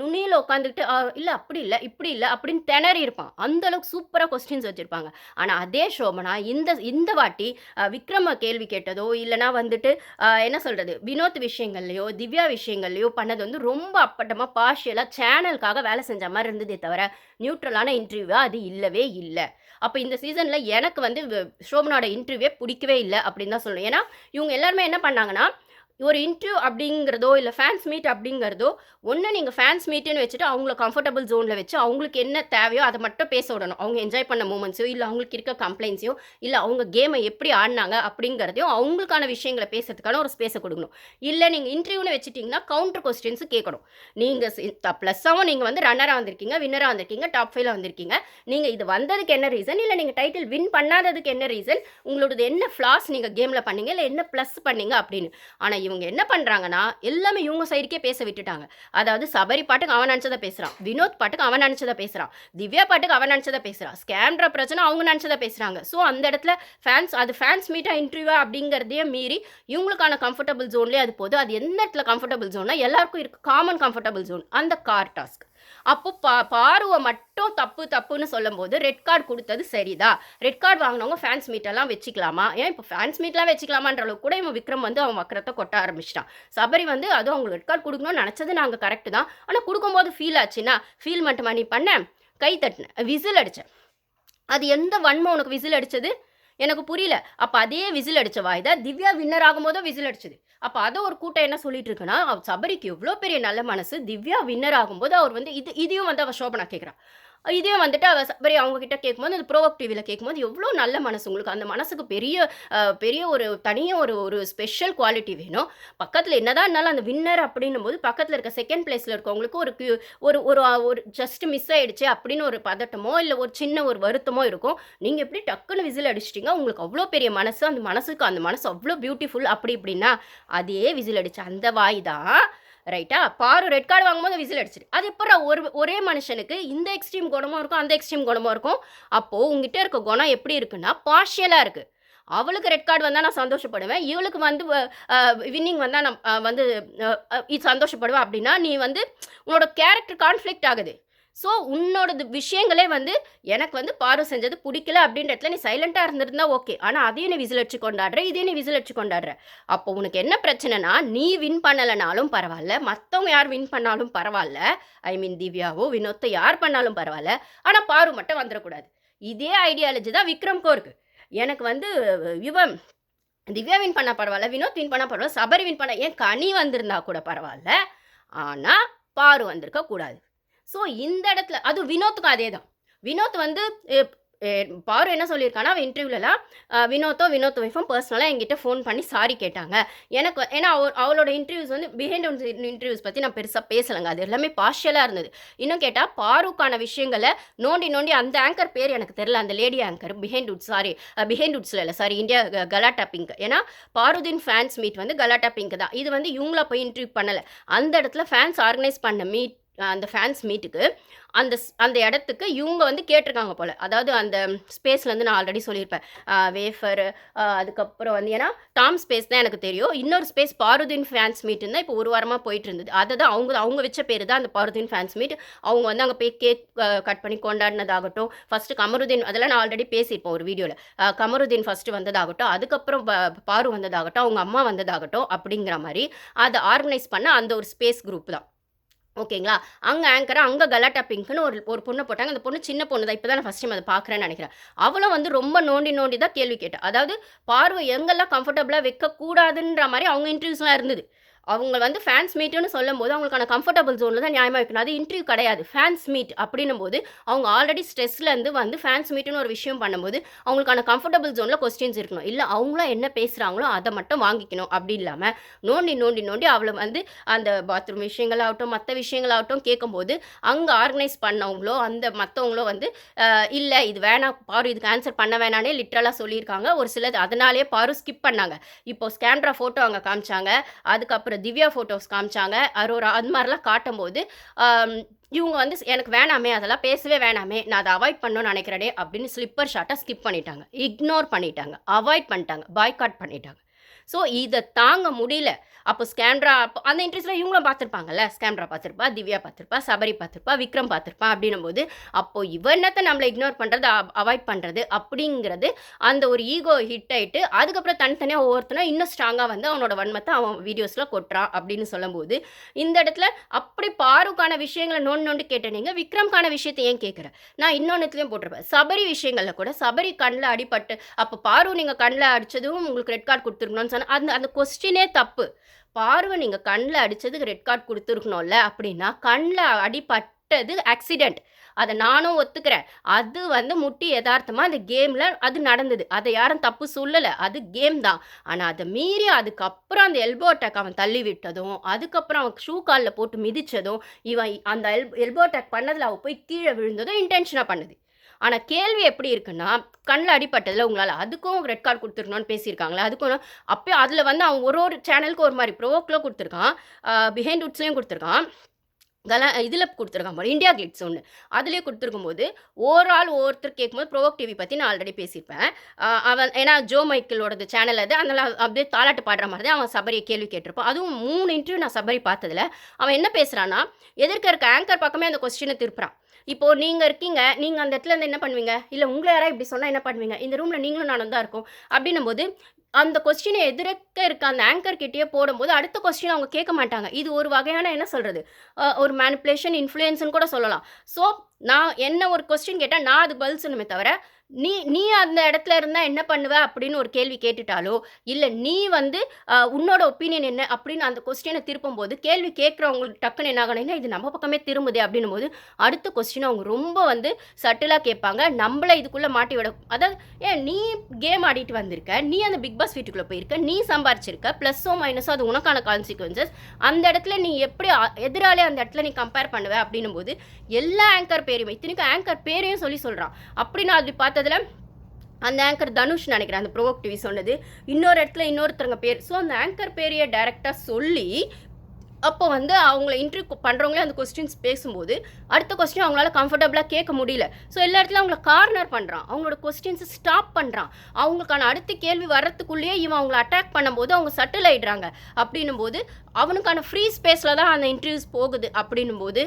நுனியில் உட்காந்துக்கிட்டு இல்லை அப்படி இல்லை இப்படி இல்லை அப்படின்னு திணறி இருப்பான். அந்த அளவுக்கு சூப்பராக கொஸ்டின்ஸ் வச்சுருப்பாங்க. ஆனால் அதே ஷோபனா இந்த இந்த வாட்டி விக்ரம கேள்வி கேட்டதோ இல்லைனா வந்துட்டு என்ன சொல்கிறது வினோத் விஷயங்கள்லையோ திவ்யா விஷயங்கள்லையோ பண்ணது வந்து ரொம்ப அப்பட்டமாக பார்ஷியலாக சேனலுக்காக வேலை செஞ்ச மாதிரி இருந்ததே தவிர நியூட்ரலான இன்டர்வியூவாக அது இல்லவே இல்லை. அப்போ இந்த சீசனில் எனக்கு வந்து ஷோபனோட இன்டர்வியூவே பிடிக்கவே இல்லை அப்படின்னு தான் சொல்லணும். ஏன்னா இவங்க எல்லாருமே என்ன பண்ணாங்கன்னா ஒரு இன்டர்வியூ அப்படிங்கிறதோ இல்லை ஃபேன்ஸ் மீட் அப்படிங்கிறதோ ஒன்று நீங்கள் ஃபேன்ஸ் மீட்டுன்னு வச்சுட்டு அவங்கள கம்ஃபர்டபுள் ஜோனில் வச்சு அவங்களுக்கு என்ன தேவையோ அதை மட்டும் பேச விடணும். அவங்க என்ஜாய் பண்ண மூமெண்ட்ஸோ இல்லை அவங்களுக்கு இருக்க கம்ப்ளைண்ட்ஸையோ இல்லை அவங்க கேமை எப்படி ஆடினாங்க அப்படிங்கிறதையும் அவங்களுக்கான விஷயங்களை பேசுறதுக்கான ஒரு ஸ்பேஸை கொடுக்கணும். இல்லை நீங்கள் இன்டர்வியூன்னு வச்சுட்டிங்கன்னா கவுண்டர் கொஸ்டின்ஸ் கேட்கணும். நீங்கள் ப்ளஸ்ஸாகவும் நீங்கள் வந்து ரன்னராக வந்திருக்கீங்க வின்னராக வந்திருக்கீங்க டாப் ஃபைவ்ல வந்திருக்கீங்க. நீங்கள் இது வந்ததுக்கு என்ன ரீசன் இல்லை நீங்கள் டைட்டில் வின் பண்ணாததுக்கு என்ன ரீசன் உங்களோடது என்ன ஃப்ளாஸ் நீங்கள் கேமில் பண்ணீங்க? இல்லை என்ன ப்ளஸ் பண்ணீங்க அப்படின்னு. ஆனால் இவங்க என்ன பண்ணுறாங்கன்னா எல்லாமே இவங்க சைடுக்கே பேச விட்டுட்டாங்க. அதாவது சபரி பாட்டுக்கு அவன் நினச்சதை பேசுகிறான் வினோத் பாட்டுக்கு அவன் நினச்சதை பேசுகிறான் திவ்யா பாட்டுக்கு அவன் நினச்சதை பேசுகிறான் ஸ்கேம்ன்ற பிரச்சனை அவங்க நினச்சதை பேசுகிறாங்க ஸோ அந்த இடத்துல ஃபேன்ஸ் அது ஃபேன்ஸ் மீட்டாக இன்டர்வியூவா அப்படிங்கிறதையே மீறி இவங்களுக்கான கம்ஃபர்டபுள் ஜோன்லேயே அது போது அது எந்த இடத்துல கம்ஃபர்டபுள் ஜோன்னா எல்லாருக்கும் இருக்கு. காமன் கம்ஃபர்டபுள் ஜோன் அந்த கார் டாஸ்க் அப்போ பா பார்வை மட்டும் தப்பு தப்புன்னு சொல்லும்போது ரெட் கார்டு கொடுத்தது சரிதா? ரெட் கார்டு வாங்கினவங்க ஃபேன்ஸ் மீட்டெல்லாம் வச்சுக்கலாமா? ஏன் இப்போ ஃபேன்ஸ் மீட்லாம் வச்சுக்கலாமான்ற அளவுக்கு கூட இவன் விக்ரம் வந்து அவன் வக்கரத்தை கொட்ட ஆரம்பிச்சிட்டான். சபரி வந்து அதுவும் அவங்களுக்கு ரெட் கார்டு கொடுக்கணும்னு நினச்சது நாங்கள் கரெக்டு தான். ஆனால் கொடுக்கும்போது ஃபீல் ஆச்சுன்னா ஃபீல் மட்டுமா நீ பண்ண? கை தட்டினேன் விசில் அடித்தேன் அது எந்த வன்மை உனக்கு விசில் அடித்தது எனக்கு புரியல. அப்போ அதே விசில் அடிச்ச வாய்தா திவ்யா வின்னர் ஆகும்போதும் விசில் அடிச்சது. அப்போ அதை ஒரு கூட்டம் என்ன சொல்லிட்டு இருக்குன்னா சபரிக்கு எவ்வளோ பெரிய நல்ல மனசு திவ்யா வின்னர் ஆகும்போது அவர் வந்து இது இதையும் வந்து அவள் சோபனா கேட்குறான் இதே வந்துட்டு அவ சபரி அவங்கக்கிட்ட கேட்கும்போது அந்த ப்ரோவப் டிவியில் கேட்கும்போது எவ்வளோ நல்ல மனசு உங்களுக்கு. அந்த மனசுக்கு பெரிய பெரிய ஒரு தனியாக ஒரு ஒரு ஸ்பெஷல் குவாலிட்டி வேணும். பக்கத்தில் என்னதான் இருந்தாலும் அந்த வின்னர் அப்படின்னும் போது பக்கத்தில் இருக்க செகண்ட் பிளேஸில் இருக்கவங்களுக்கு ஒரு ஒரு ஒரு ஒரு ஜஸ்ட் மிஸ் ஆகிடுச்சு அப்படின்னு ஒரு பதட்டமோ இல்லை ஒரு சின்ன ஒரு வருத்தமோ இருக்கும். நீங்கள் எப்படி டக்குன்னு விசில் அடிச்சிட்டிங்க? உங்களுக்கு அவ்வளோ பெரிய மனசு அந்த மனசுக்கு அந்த மனசு அவ்வளோ பியூட்டிஃபுல் அப்படி இப்படின்னா அதே விசில் அடிச்சு அந்த வாய் தான் ரைட்டா பாரு ரெட் கார்டு வாங்கும்போது விசில் அடிச்சிரு. அது எப்போ ஒரு ஒரே மனுஷனுக்கு இந்த எக்ஸ்ட்ரீம் குணமும் இருக்கும் அந்த எக்ஸ்ட்ரீம் குணமும் இருக்கும். அப்போது உங்ககிட்ட இருக்க குணம் எப்படி இருக்குன்னா பார்ஷியலாக இருக்குது அவளுக்கு ரெட் கார்டு வந்தால் நான் சந்தோஷப்படுவேன். இவளுக்கு வந்து வின்னிங் வந்தால் நான் வந்து இது சந்தோஷப்படுவேன் அப்படின்னா நீ வந்து உன்னோட கேரக்டர் கான்ஃப்ளிக்ட் ஆகுது. ஸோ உன்னோட விஷயங்களே வந்து எனக்கு வந்து பாரு செஞ்சது பிடிக்கல அப்படின்ற இடத்துல நீ சைலண்ட்டாக இருந்திருந்தா ஓகே ஆனால் அதையும் நீ விசில் அடிச்சு கொண்டாடுற இதையும் நீ விசில் அடிச்சு கொண்டாடுற. அப்போ உனக்கு என்ன பிரச்சனைனா நீ வின் பண்ணலைனாலும் பரவாயில்ல மற்றவங்க யார் வின் பண்ணாலும் பரவாயில்ல. ஐ மீன் திவ்யாவோ வினோத்தை யார் பண்ணாலும் பரவாயில்ல. ஆனால் பாரு மட்டும் வந்துடக்கூடாது இதே ஐடியாலஜி தான் விக்ரம்கோ கோருக்கு. எனக்கு வந்து இவன் திவ்யா வின் பண்ணால் பரவாயில்ல வினோத் வின் பண்ணால் பரவாயில்ல சபரி வின் பண்ண ஏன் கனி வந்திருந்தா கூட பரவாயில்ல. ஆனால் பாரு வந்திருக்க கூடாது ஸோ இந்த இடத்துல அது வினோத்துக்கும் அதே தான் வினோத் வந்து பாரு என்ன சொல்லியிருக்கானா அவன் இன்டர்வியூலலாம் வினோத்தோ வினோத் ஒய்ஃபும் பர்சனலாக என்கிட்ட ஃபோன் பண்ணி சாரி கேட்டாங்க. எனக்கு ஏன்னா அவ அவளோட இன்டர்வியூஸ் வந்து பிஹைண்ட் இன்டர்வியூஸ் பற்றி நான் பெருசாக பேசலைங்க. அது எல்லாமே பார்ஷியலாக இருந்தது. இன்னும் கேட்டால் பாருக்கான விஷயங்களை நோண்டி நோண்டி அந்த ஆங்கர் பேர் எனக்கு தெரில அந்த lady anchor behind wood sorry behind உட்ஸில் இல்லை சாரி இந்தியா கலாட்டா பிங்க் ஏன்னா பாருதீன் ஃபேன்ஸ் மீட் வந்து கலாட்டா பிங்க் தான். இது வந்து இவங்கள போய் இன்டர்வியூ பண்ணலை. அந்த இடத்துல ஃபேன்ஸ் ஆர்கனைஸ் பண்ண மீட் அந்த ஃபேன்ஸ் மீட்டுக்கு அந்த ஸ்- அந்த இடத்துக்கு இவங்க வந்து கேட்டிருக்காங்க போல். அதாவது அந்த ஸ்பேஸ்லேருந்து நான் ஆல்ரெடி சொல்லியிருப்பேன். வேஃபர் அதுக்கப்புறம் வந்து ஏன்னா டாம் ஸ்பேஸ் தான் எனக்கு தெரியும். இன்னொரு ஸ்பேஸ் பாருதீன் ஃபேன்ஸ் மீட்டுன்னு தான் இப்போ ஒரு வாரமாக போயிட்டு இருந்தது அதை தான் அவங்க அவங்க வச்ச பேர் தான் அந்த பாருதீன் ஃபேன்ஸ் மீட் அவங்க வந்து அங்கே போய் கேக் கட் பண்ணி கொண்டாடினதாகட்டும். ஃபஸ்ட்டு கமருதீன் அதெல்லாம் நான் ஆல்ரெடி பேசியிருப்பேன் ஒரு வீடியோவில் கமருதீன் ஃபஸ்ட்டு வந்ததாகட்டும். அதுக்கப்புறம் பாரு வந்ததாகட்டும். அவங்க அம்மா வந்ததாகட்டும் அப்படிங்கிற மாதிரி அதை ஆர்கனைஸ் பண்ண அந்த ஒரு ஸ்பேஸ் குரூப் தான். ஓகேங்களா? அங்கே ஆங்கராக அங்கே கலாட்டா பிங்க்னு ஒரு ஒரு பொண்ணை போட்டாங்க. அந்த பொண்ணு சின்ன பொண்ணு தான் இப்போ தான் நான் ஃபஸ்ட் டைம் அதை பார்க்குறேன்னு நினைக்கிறேன். அவளும் வந்து ரொம்ப நோண்டி நோண்டி தான் கேள்வி கேட்டேன் அதாவது பார்வை எங்கெல்லாம் கம்ஃபர்டபுளாக வைக்கக்கூடாதுன்ற மாதிரி அவங்க இன்டர்வியூஸ்லாம் இருந்தது. அவங்க வந்து ஃபேன்ஸ் மீட்டுன்னு சொல்லும்போது அவங்களுக்கான கம்ஃபர்டபுள் ஜோனில் தான் நியாயமாக வைக்கணும். அது இன்டர்வியூ கிடையாது. ஃபேன்ஸ் மீட் அப்படின்னும் போது அவங்க ஆல்ரெடி ஸ்ட்ரெஸ்லேருந்து வந்து ஃபேன்ஸ் மீட்டுன்னு ஒரு விஷயம் பண்ணும்போது அவங்களுக்கான கம்ஃபர்டபுள் ஜோனில் கொஸ்டின்ஸ் இருக்கணும். இல்லை அவங்களும் என்ன பேசுகிறாங்களோ அதை மட்டும் வாங்கிக்கணும். அப்படி இல்லாமல் நோண்டி நோண்டி நோண்டி அவளை வந்து அந்த பாத்ரூம் விஷயங்களாகட்டும் மற்ற விஷயங்களாகட்டும் கேட்கும்போது அங்கே ஆர்கனைஸ் பண்ணவங்களோ அந்த மற்றவங்களோ வந்து இல்லை இது வேணாம் பாரு இதுக்கு ஆன்சர் பண்ண வேணானே லிட்ரலாக சொல்லியிருக்காங்க. ஒரு சிலது அதனாலே பாரு ஸ்கிப் பண்ணாங்க. இப்போ ஸ்கேன்ரா ஃபோட்டோ அங்கே காமிச்சாங்க. அதுக்கப்புறம் திவ்யா ஃபோட்டோஸ் காமிச்சாங்க. அரோரா அது மாதிரிலாம் காட்டும்போது இவங்க வந்து எனக்கு வேணாமே அதெல்லாம் பேசவே வேணாமே நான் அதை அவாய்ட் பண்ணணும்னு நினைக்கிறேனே அப்படின்னு ஸ்லிப்பர் ஷாட்டை ஸ்கிப் பண்ணிட்டாங்க. இக்னோர் பண்ணிட்டாங்க. அவாய்ட் பண்ணிட்டாங்க. பாய்காட் பண்ணிட்டாங்க. ஸோ இதை தாங்க முடியல. அப்போ ஸ்கேம்ரா அப்போ அந்த இன்ட்ரெஸ்ட்டில் இவங்களும் பார்த்துருப்பாங்கல்ல? ஸ்கேம்ரா பார்த்துருப்பா திவ்யா பார்த்துருப்பா சபரி பார்த்துருப்பா விக்ரம் பார்த்துருப்பா அப்படின்னும் போது அப்போ இவனத்தை நம்மளை இக்னோர் பண்ணுறது அவாய்ட் பண்ணுறது அப்படிங்கிறது அந்த ஒரு ஈகோ ஹிட் ஆயிட்டு அதுக்கப்புறம் தனித்தனியாக ஒவ்வொருத்தனும் இன்னும் ஸ்ட்ராங்காக வந்து அவனோட வன்மத்தை அவன் வீடியோஸில் கொட்டுறான் அப்படின்னு சொல்லும்போது இந்த இடத்துல அப்படி பாருக்கான விஷயங்களை நோண்டு நோண்டு கேட்ட நீங்கள் விக்ரம்கான விஷயத்தை ஏன் கேட்குறேன் நான் இன்னொன்றுத்துலேயும் போட்டிருப்பேன். சபரி விஷயங்களில் கூட சபரி கண்ணில் அடிபட்டு அப்போ பாரு நீங்கள் கண்ணில் அடித்ததும் உங்களுக்கு ரெட் கார்டு கொடுத்துருக்கணும்னு சொன்னால் அந்த அந்த கொஸ்டினே தப்பு. பார்வை நீங்கள் கண்ணில் அடித்ததுக்கு ரெட் கார்டு கொடுத்துருக்கணும்ல அப்படின்னா கண்ணில் அடிபட்டது ஆக்சிடெண்ட் அதை நானும் ஒத்துக்கிறேன். அது வந்து முட்டி யதார்த்தமாக அந்த கேமில் அது நடந்தது. அதை யாரும் தப்பு சொல்லலை. அது கேம் தான். ஆனால் அதை மீறி அதுக்கப்புறம் அந்த எல்போ அட்டாக் அவன் தள்ளி விட்டதும் அதுக்கப்புறம் அவன் ஷூ காலில் போட்டு மிதித்ததும் இவன் அந்த எல் எல்போ அட்டாக் பண்ணதில் அவள் போய் கீழே விழுந்ததும் இன்டென்ஷனாக பண்ணுது. ஆனால் கேள்வி எப்படி இருக்குன்னா கண்ணில் அடிப்பட்டதில் உங்களால் அதுக்கும் ரெட் கார்டு கொடுத்துருக்கணும்னு பேசியிருக்காங்களே அதுக்கும் அப்போ அதில் வந்து அவன் ஒரு ஒரு சேனலுக்கு ஒரு மாதிரி ப்ரோவோக்கில் கொடுத்துருக்கான். பிஹைண்ட் உட்ஸ்லேயும் கொடுத்துருக்கான். கலா இதில் கொடுத்துருக்கான் பாரு இந்தியா கிளிட்ஸ் ஒன்று அதுலேயே கொடுத்துருக்கும் போது ஓவரால் ஒவ்வொருத்தர் கேட்கும்போது ப்ரோவோக் டிவி பற்றி நான் ஆல்ரெடி பேசியிருப்பேன். அவன் ஏன்னா ஜோ மைக்கிளோடது சேனல் அது அதனால் அப்படியே தாலாட்டு பாடுற மாதிரி தான் அவன் சபரியை கேள்வி கேட்டிருப்பான். அதுவும் மூணு இன்டர்வியூ நான் சபரி பார்த்ததில் அவன் என்ன பேசுகிறான்னா எதிர்க்க இருக்க ஆங்கர் பக்கமே அந்த கொஸ்டினை திருப்புறான். இப்போ நீங்கள் இருக்கீங்க நீங்கள் அந்த இடத்துல இருந்து என்ன பண்ணுவீங்க? இல்லை உங்களை யாராவது இப்படி சொன்னால் என்ன பண்ணுவீங்க? இந்த ரூமில் நீங்களும் நானும் தான் இருக்கும். அப்படின்னும் போது அந்த கொஸ்டினை எதிர்க்க இருக்க அந்த ஆங்கர் கிட்டேயே போடும்போது அடுத்த கொஸ்டின் அவங்க கேட்க மாட்டாங்க. இது ஒரு வகையான என்ன சொல்கிறது ஒரு மேனிப்புலேஷன் இன்ஃப்ளூயன்ஸ்னு கூட சொல்லலாம். ஸோ நான் என்ன ஒரு கொஸ்டின் கேட்டால் நான் அது பதில் சொல்லணுமே தவிர நீ நீ அந்த இடத்துல இருந்தால் என்ன பண்ணுவ அப்படின்னு ஒரு கேள்வி கேட்டுட்டாலோ இல்லை நீ வந்து உன்னோட ஒப்பீனியன் என்ன அப்படின்னு அந்த கொஸ்டினை திருப்பும் போது கேள்வி கேட்குறவங்களுக்கு டக்குன்னு என்ன ஆகணும்னா இது நம்ம பக்கமே திரும்புதே அப்படின்னும் போது அடுத்த கொஸ்டின் அவங்க ரொம்ப வந்து சட்டிலாக கேட்பாங்க. நம்மளை இதுக்குள்ளே மாட்டி விட அதாவது ஏன் நீ கேம் ஆடிட்டு வந்திருக்க நீ அந்த பிக் பாஸ் வீட்டுக்குள்ளே போயிருக்க நீ சம்பாரிச்சிருக்க ப்ளஸ்ஸோ மைனஸோ அது உனக்கான கான்சிக்வன்சஸ் அந்த இடத்துல நீ எப்படி எதிராலே எதிராளி அந்த இடத்துல நீ கம்பேர் பண்ணுவ? அப்படின்னும் போது எல்லா ஆங்கர் பேரையும் இத்தனைக்கும் ஆங்கர் பேரையும் சொல்லி சொல்கிறான் அப்படி நான் அப்படி பார்த்ததில் அந்த ஆங்கர் தனுஷ் நினைக்கிறேன் அந்த ப்ரோவோக் டிவி சொன்னது. இன்னொரு இடத்துல இன்னொருத்தருங்க பேர் ஸோ அந்த ஆங்கர் பேரையே டைரெக்டாக சொல்லி அப்போ வந்து அவங்கள இன்டர்வியூ பண்ணுறவங்களே அந்த கொஸ்டின்ஸ் பேசும்போது அடுத்த கொஸ்டின் அவங்களால கம்ஃபர்டபுளாக கேட்க முடியல. ஸோ எல்லா இடத்துலையும் அவங்கள கார்னர் பண்ணுறான் அவங்களோட கொஸ்டின்ஸை ஸ்டாப் பண்ணுறான் அவங்களுக்கான அடுத்த கேள்வி வர்றதுக்குள்ளேயே இவன் அவங்கள அட்டாக் பண்ணும்போது அவங்க சட்டில் ஆயிடுறாங்க. அப்படின்னும் போது அவனுக்கான ஃப்ரீ ஸ்பேஸில் தான் அந்த இன்டர்வியூஸ் போகுது. அப்படின்னும் போது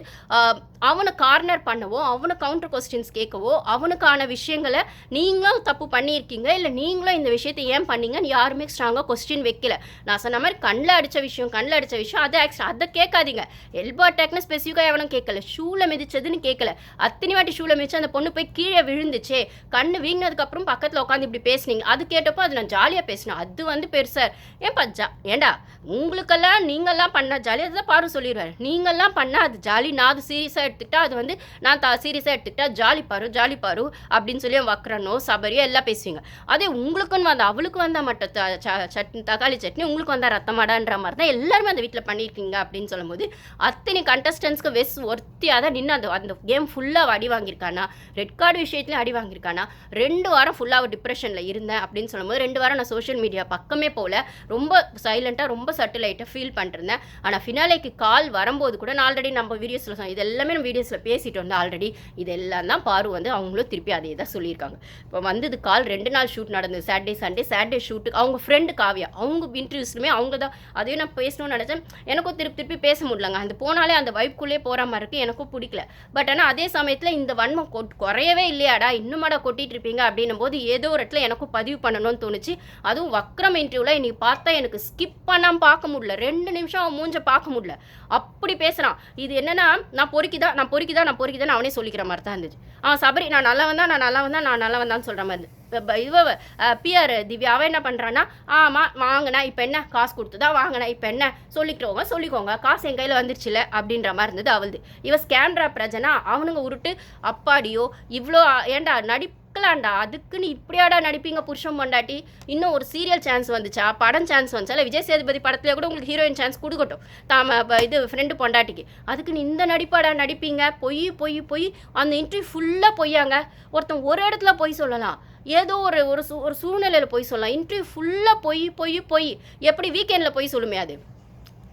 அவனை கார்னர் பண்ணவோ அவனை கவுண்டர் கொஸ்டின்ஸ் கேட்கவோ அவனுக்கான விஷயங்களை நீங்களும் தப்பு பண்ணியிருக்கீங்க. இல்லை நீங்களும் இந்த விஷயத்தை ஏன் பண்ணீங்கன்னு யாருமே ஸ்ட்ராங்காக கொஸ்டின் வைக்கல. நான் சொன்ன மாதிரி கண்ணில் அடித்த விஷயம் கண்ணில் அடித்த விஷயம் அதை ஆக்சுவலாக அதை கேட்காதீங்க. எல்போ அட்டாக்னு ஸ்பெசிஃபிக்காக எவனும் கேட்கல. ஷூவில் மிதிச்சதுன்னு கேட்கல. அத்தனை வாட்டி ஷூவில் மிதிச்சு அந்த பொண்ணு போய் கீழே விழுந்துச்சே கண்ணு வீங்கினதுக்கப்புறம் பக்கத்தில் உட்காந்து இப்படி பேசுனீங்க. அது கேட்டப்போ அது நான் ஜாலியாக பேசினேன். அது வந்து பெருசாக ஏன்பா ஜா ஏண்டா உங்களுக்கெல்லாம் நீங்கள்லாம் பண்ணால் ஜாலி. அதுதான் பாரு சொல்லிடுவாரு. நீங்கள்லாம் பண்ணால் அது ஜாலி. நான் அது சீரியஸாக எடுத்துக்கிட்டா அது வந்து நான் தா சீரியஸாக எடுத்துக்கிட்டா ஜாலி பாரு ஜாலி பாரு அப்படின்னு சொல்லி வக்கரனோ சபரியோ எல்லாம் பேசுவீங்க. அதே உங்களுக்குன்னு வந்தால் அவளுக்கு வந்தால் மட்டும் த- ச- சட்னி தக்காளி சட்னி உங்களுக்கு வந்தால் ரத்தமாடான்ற மாதிரி தான் எல்லாருமே அந்த வீட்டில் பண்ணியிருக்கீங்க. அப்படின்னு சொல்லும்போது அத்தனை கண்டஸ்டன்ஸ்க்கு வெஸ் ஒருத்தியாக தான் நின்று அந்த அந்த கேம் ஃபுல்லாக அடி வாங்கியிருக்கானா? ரெட் கார்டு விஷயத்துலையும் அடி வாங்கியிருக்கானா? ரெண்டு வாரம் ஃபுல்லாக டிப்ரெஷனில் இருந்தேன் அப்படின்னு சொல்லும்போது ரெண்டு வாரம் நான் சோஷியல் மீடியா பக்கமே போகல. ரொம்ப சைலண்ட்டாக ரொம்ப சட்டிலைட்டாக ஃபீல் பண்ணிருந்தேன். ஆனால் ஃபினாலேக்கு கால் வரும்போது கூட நான் ஆல்ரெடி நம்ம வீடியோஸில் சொன்னேன் இது எல்லாமே நம்ம வீடியோஸில் பேசிட்டு வந்தோம் ஆல்ரெடி இதெல்லாம் தான் பாரு வந்து அவங்களும் திருப்பி அதே தான் சொல்லியிருக்காங்க. இப்போ வந்தது கால் ரெண்டு நாள் ஷூட் நடந்தது. சாட்டர்டே சண்டே சாட்டர்டே ஷூட்டு அவங்க ஃப்ரெண்டு காவியா அவங்க இன்டர்வியூஸ்லுமே அவங்க தான். அதையும் நான் பேசணும்னு நினச்சேன். எனக்கும் திருப்பி திருப்பி பேச முடியலங்க. அந்த போனாலே அந்த வைப்புக்குள்ளே போகிற மாதிரி இருக்குது எனக்கும் பிடிக்கல. பட் ஆனால் அதே சமயத்தில் இந்த வன்மம் கொட் குறையவே இல்லையாடா. இன்னுமாடா கொட்டிகிட்டு இருப்பீங்க அப்படின்னும் போது ஏதோ ஒரு இடத்துல எனக்கும் பதிவு பண்ணணும்னு தோணுச்சு. அதுவும் வக்ரம் இன்டர்வியூவில் இன்னைக்கு பார்த்தா எனக்கு ஸ்கிப் பண்ணாமல் பார்க்க முடியல. ரெண்டு நிமிஷம் அவன் மூஞ்ச பார்க்க முடியல. அப்படி பேசுகிறான் இது என்னென்னா நான் பொறுக்கிதான் நான் பொறுக்கிதான் நான் பொறுக்கிதான் அவனே சொல்லிக்கிற மாதிரி தான் இருந்துச்சு. அவன் சபரி நான் நல்லா வந்தா நான் நல்லா வந்தா நான் நல்லா வந்தான்னு சொல்கிற மாதிரி இருந்துச்சு. இப்ப பிஆர் திவ்யா அவன் என்ன பண்ணுறான்னா ஆமாம் வாங்கினா இப்போ என்ன? காசு கொடுத்து தான் வாங்கினா இப்போ என்ன? சொல்லிக்கிறவங்க சொல்லிக்கோங்க. காசு என் கையில் வந்துருச்சுல அப்படின்ற மாதிரி இருந்தது அவளுது. இவ ஸ்கேன்ரா பிரஜனா அவனுங்க உருட்டு அப்பாடியோ இவ்வளோ ஏன்டா நடிக்கலாம்டா அதுக்குன்னு இப்படியாடா நடிப்பீங்க புருஷன் பொண்டாட்டி? இன்னும் ஒரு சீரியல் சான்ஸ் வந்துச்சா? படம் சான்ஸ் வந்துச்சா? இல்லை விஜய் சேதுபதி படத்துல கூட உங்களுக்கு ஹீரோயின் சான்ஸ் கொடுக்கட்டும். தாம இது ஃப்ரெண்டு பொண்டாட்டிக்கு. அதுக்குன்னு இந்த நடிப்பாடா நடிப்பீங்க? பொய் பொய் பொய். அந்த இன்டர்வியூ ஃபுல்லாக பொய்யாங்க. ஒருத்தன் ஒரு இடத்துல பொய் சொல்லலாம். ஏதோ ஒரு ஒரு சூ ஒரு சூழ்நிலையில் பொய் சொல்லலாம். இன்டர்வியூ ஃபுல்லாக பொய் பொய் பொய் எப்படி வீக்கெண்டில் பொய் சொல்லுமே அது?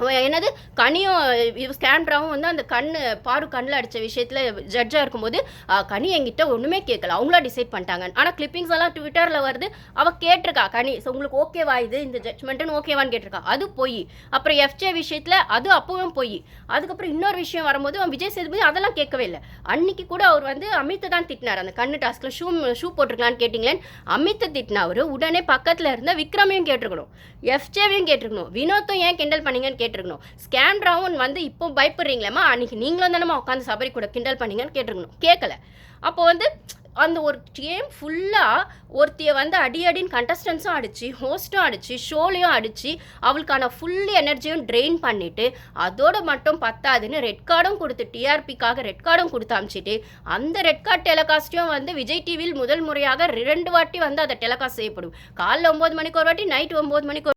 என்னது கனியும் இது ஸ்கேண்ட்ராவும் வந்து அந்த கண்ணு பாரு கண்ணில் அடித்த விஷயத்தில் ஜட்ஜாக இருக்கும்போது கனி என்கிட்ட ஒன்றுமே கேட்கல அவங்களா டிசைட் பண்ணிட்டாங்க. ஆனால் கிளிப்பிங்ஸ் எல்லாம் ட்விட்டரில் வருது. அவள் கேட்டிருக்கா கனி ஸோ உங்களுக்கு ஓகேவா இது? இந்த ஜட்மெண்ட்டுன்னு ஓகேவான்னு கேட்டிருக்கா. அது போய். அப்புறம் எஃப்ஜே விஷயத்தில் அது அப்பவும் போய். அதுக்கப்புறம் இன்னொரு விஷயம் வரும்போது அவன் விஜய் சேதுபதி அதெல்லாம் கேட்கவே இல்லை. அன்னைக்கு கூட அவர் வந்து அமித்தை தான் திட்டினார். அந்த கண்ணு டாஸ்கில் ஷூ ஷூ போட்டிருக்கலான்னு கேட்டிங்களேன் அமித்தை திட்டினா அவர் உடனே பக்கத்தில் இருந்த விக்ரமையும் கேட்டிருக்கணும். எஃப்ஜேவையும் கேட்டிருக்கணும். வினோத்தும் ஏன் கிண்டல் பண்ணீங்கன்னு கேட்டிருக்கணும். ஸ்கேம்ட்ராவும் வந்து இப்போ பயப்படுறீங்களேம்மா? அன்னைக்கு நீங்களும் தானேம்மா உட்காந்து சபரி கூட கிண்டல் பண்ணீங்கன்னு கேட்டிருக்கணும். கேட்கல. அப்போ வந்து அந்த ஒரு கேம் ஃபுல்லாக ஒருத்தியை வந்து அடி அடின்னு கண்டஸ்டன்ஸும் அடிச்சு ஹோஸ்ட்டும் அடித்து ஷோலையும் அடிச்சு அவளுக்கான ஃபுல் எனர்ஜியும் ட்ரெயின் பண்ணிட்டு அதோட மட்டும் பத்தாதுன்னு ரெட் கார்டும் கொடுத்து டிஆர்பிக்காக ரெட் கார்டும் கொடுத்து அமிச்சிட்டு அந்த ரெட் கார்டு டெலகாஸ்ட்டையும் வந்து விஜய் டிவியில் முதல் முறையாக ரெண்டு வாட்டி வந்து அதை டெலகாஸ்ட் செய்யப்படும். காலைல ஒம்பது மணிக்கு ஒரு வாட்டி நைட் ஒம்பது மணிக்கு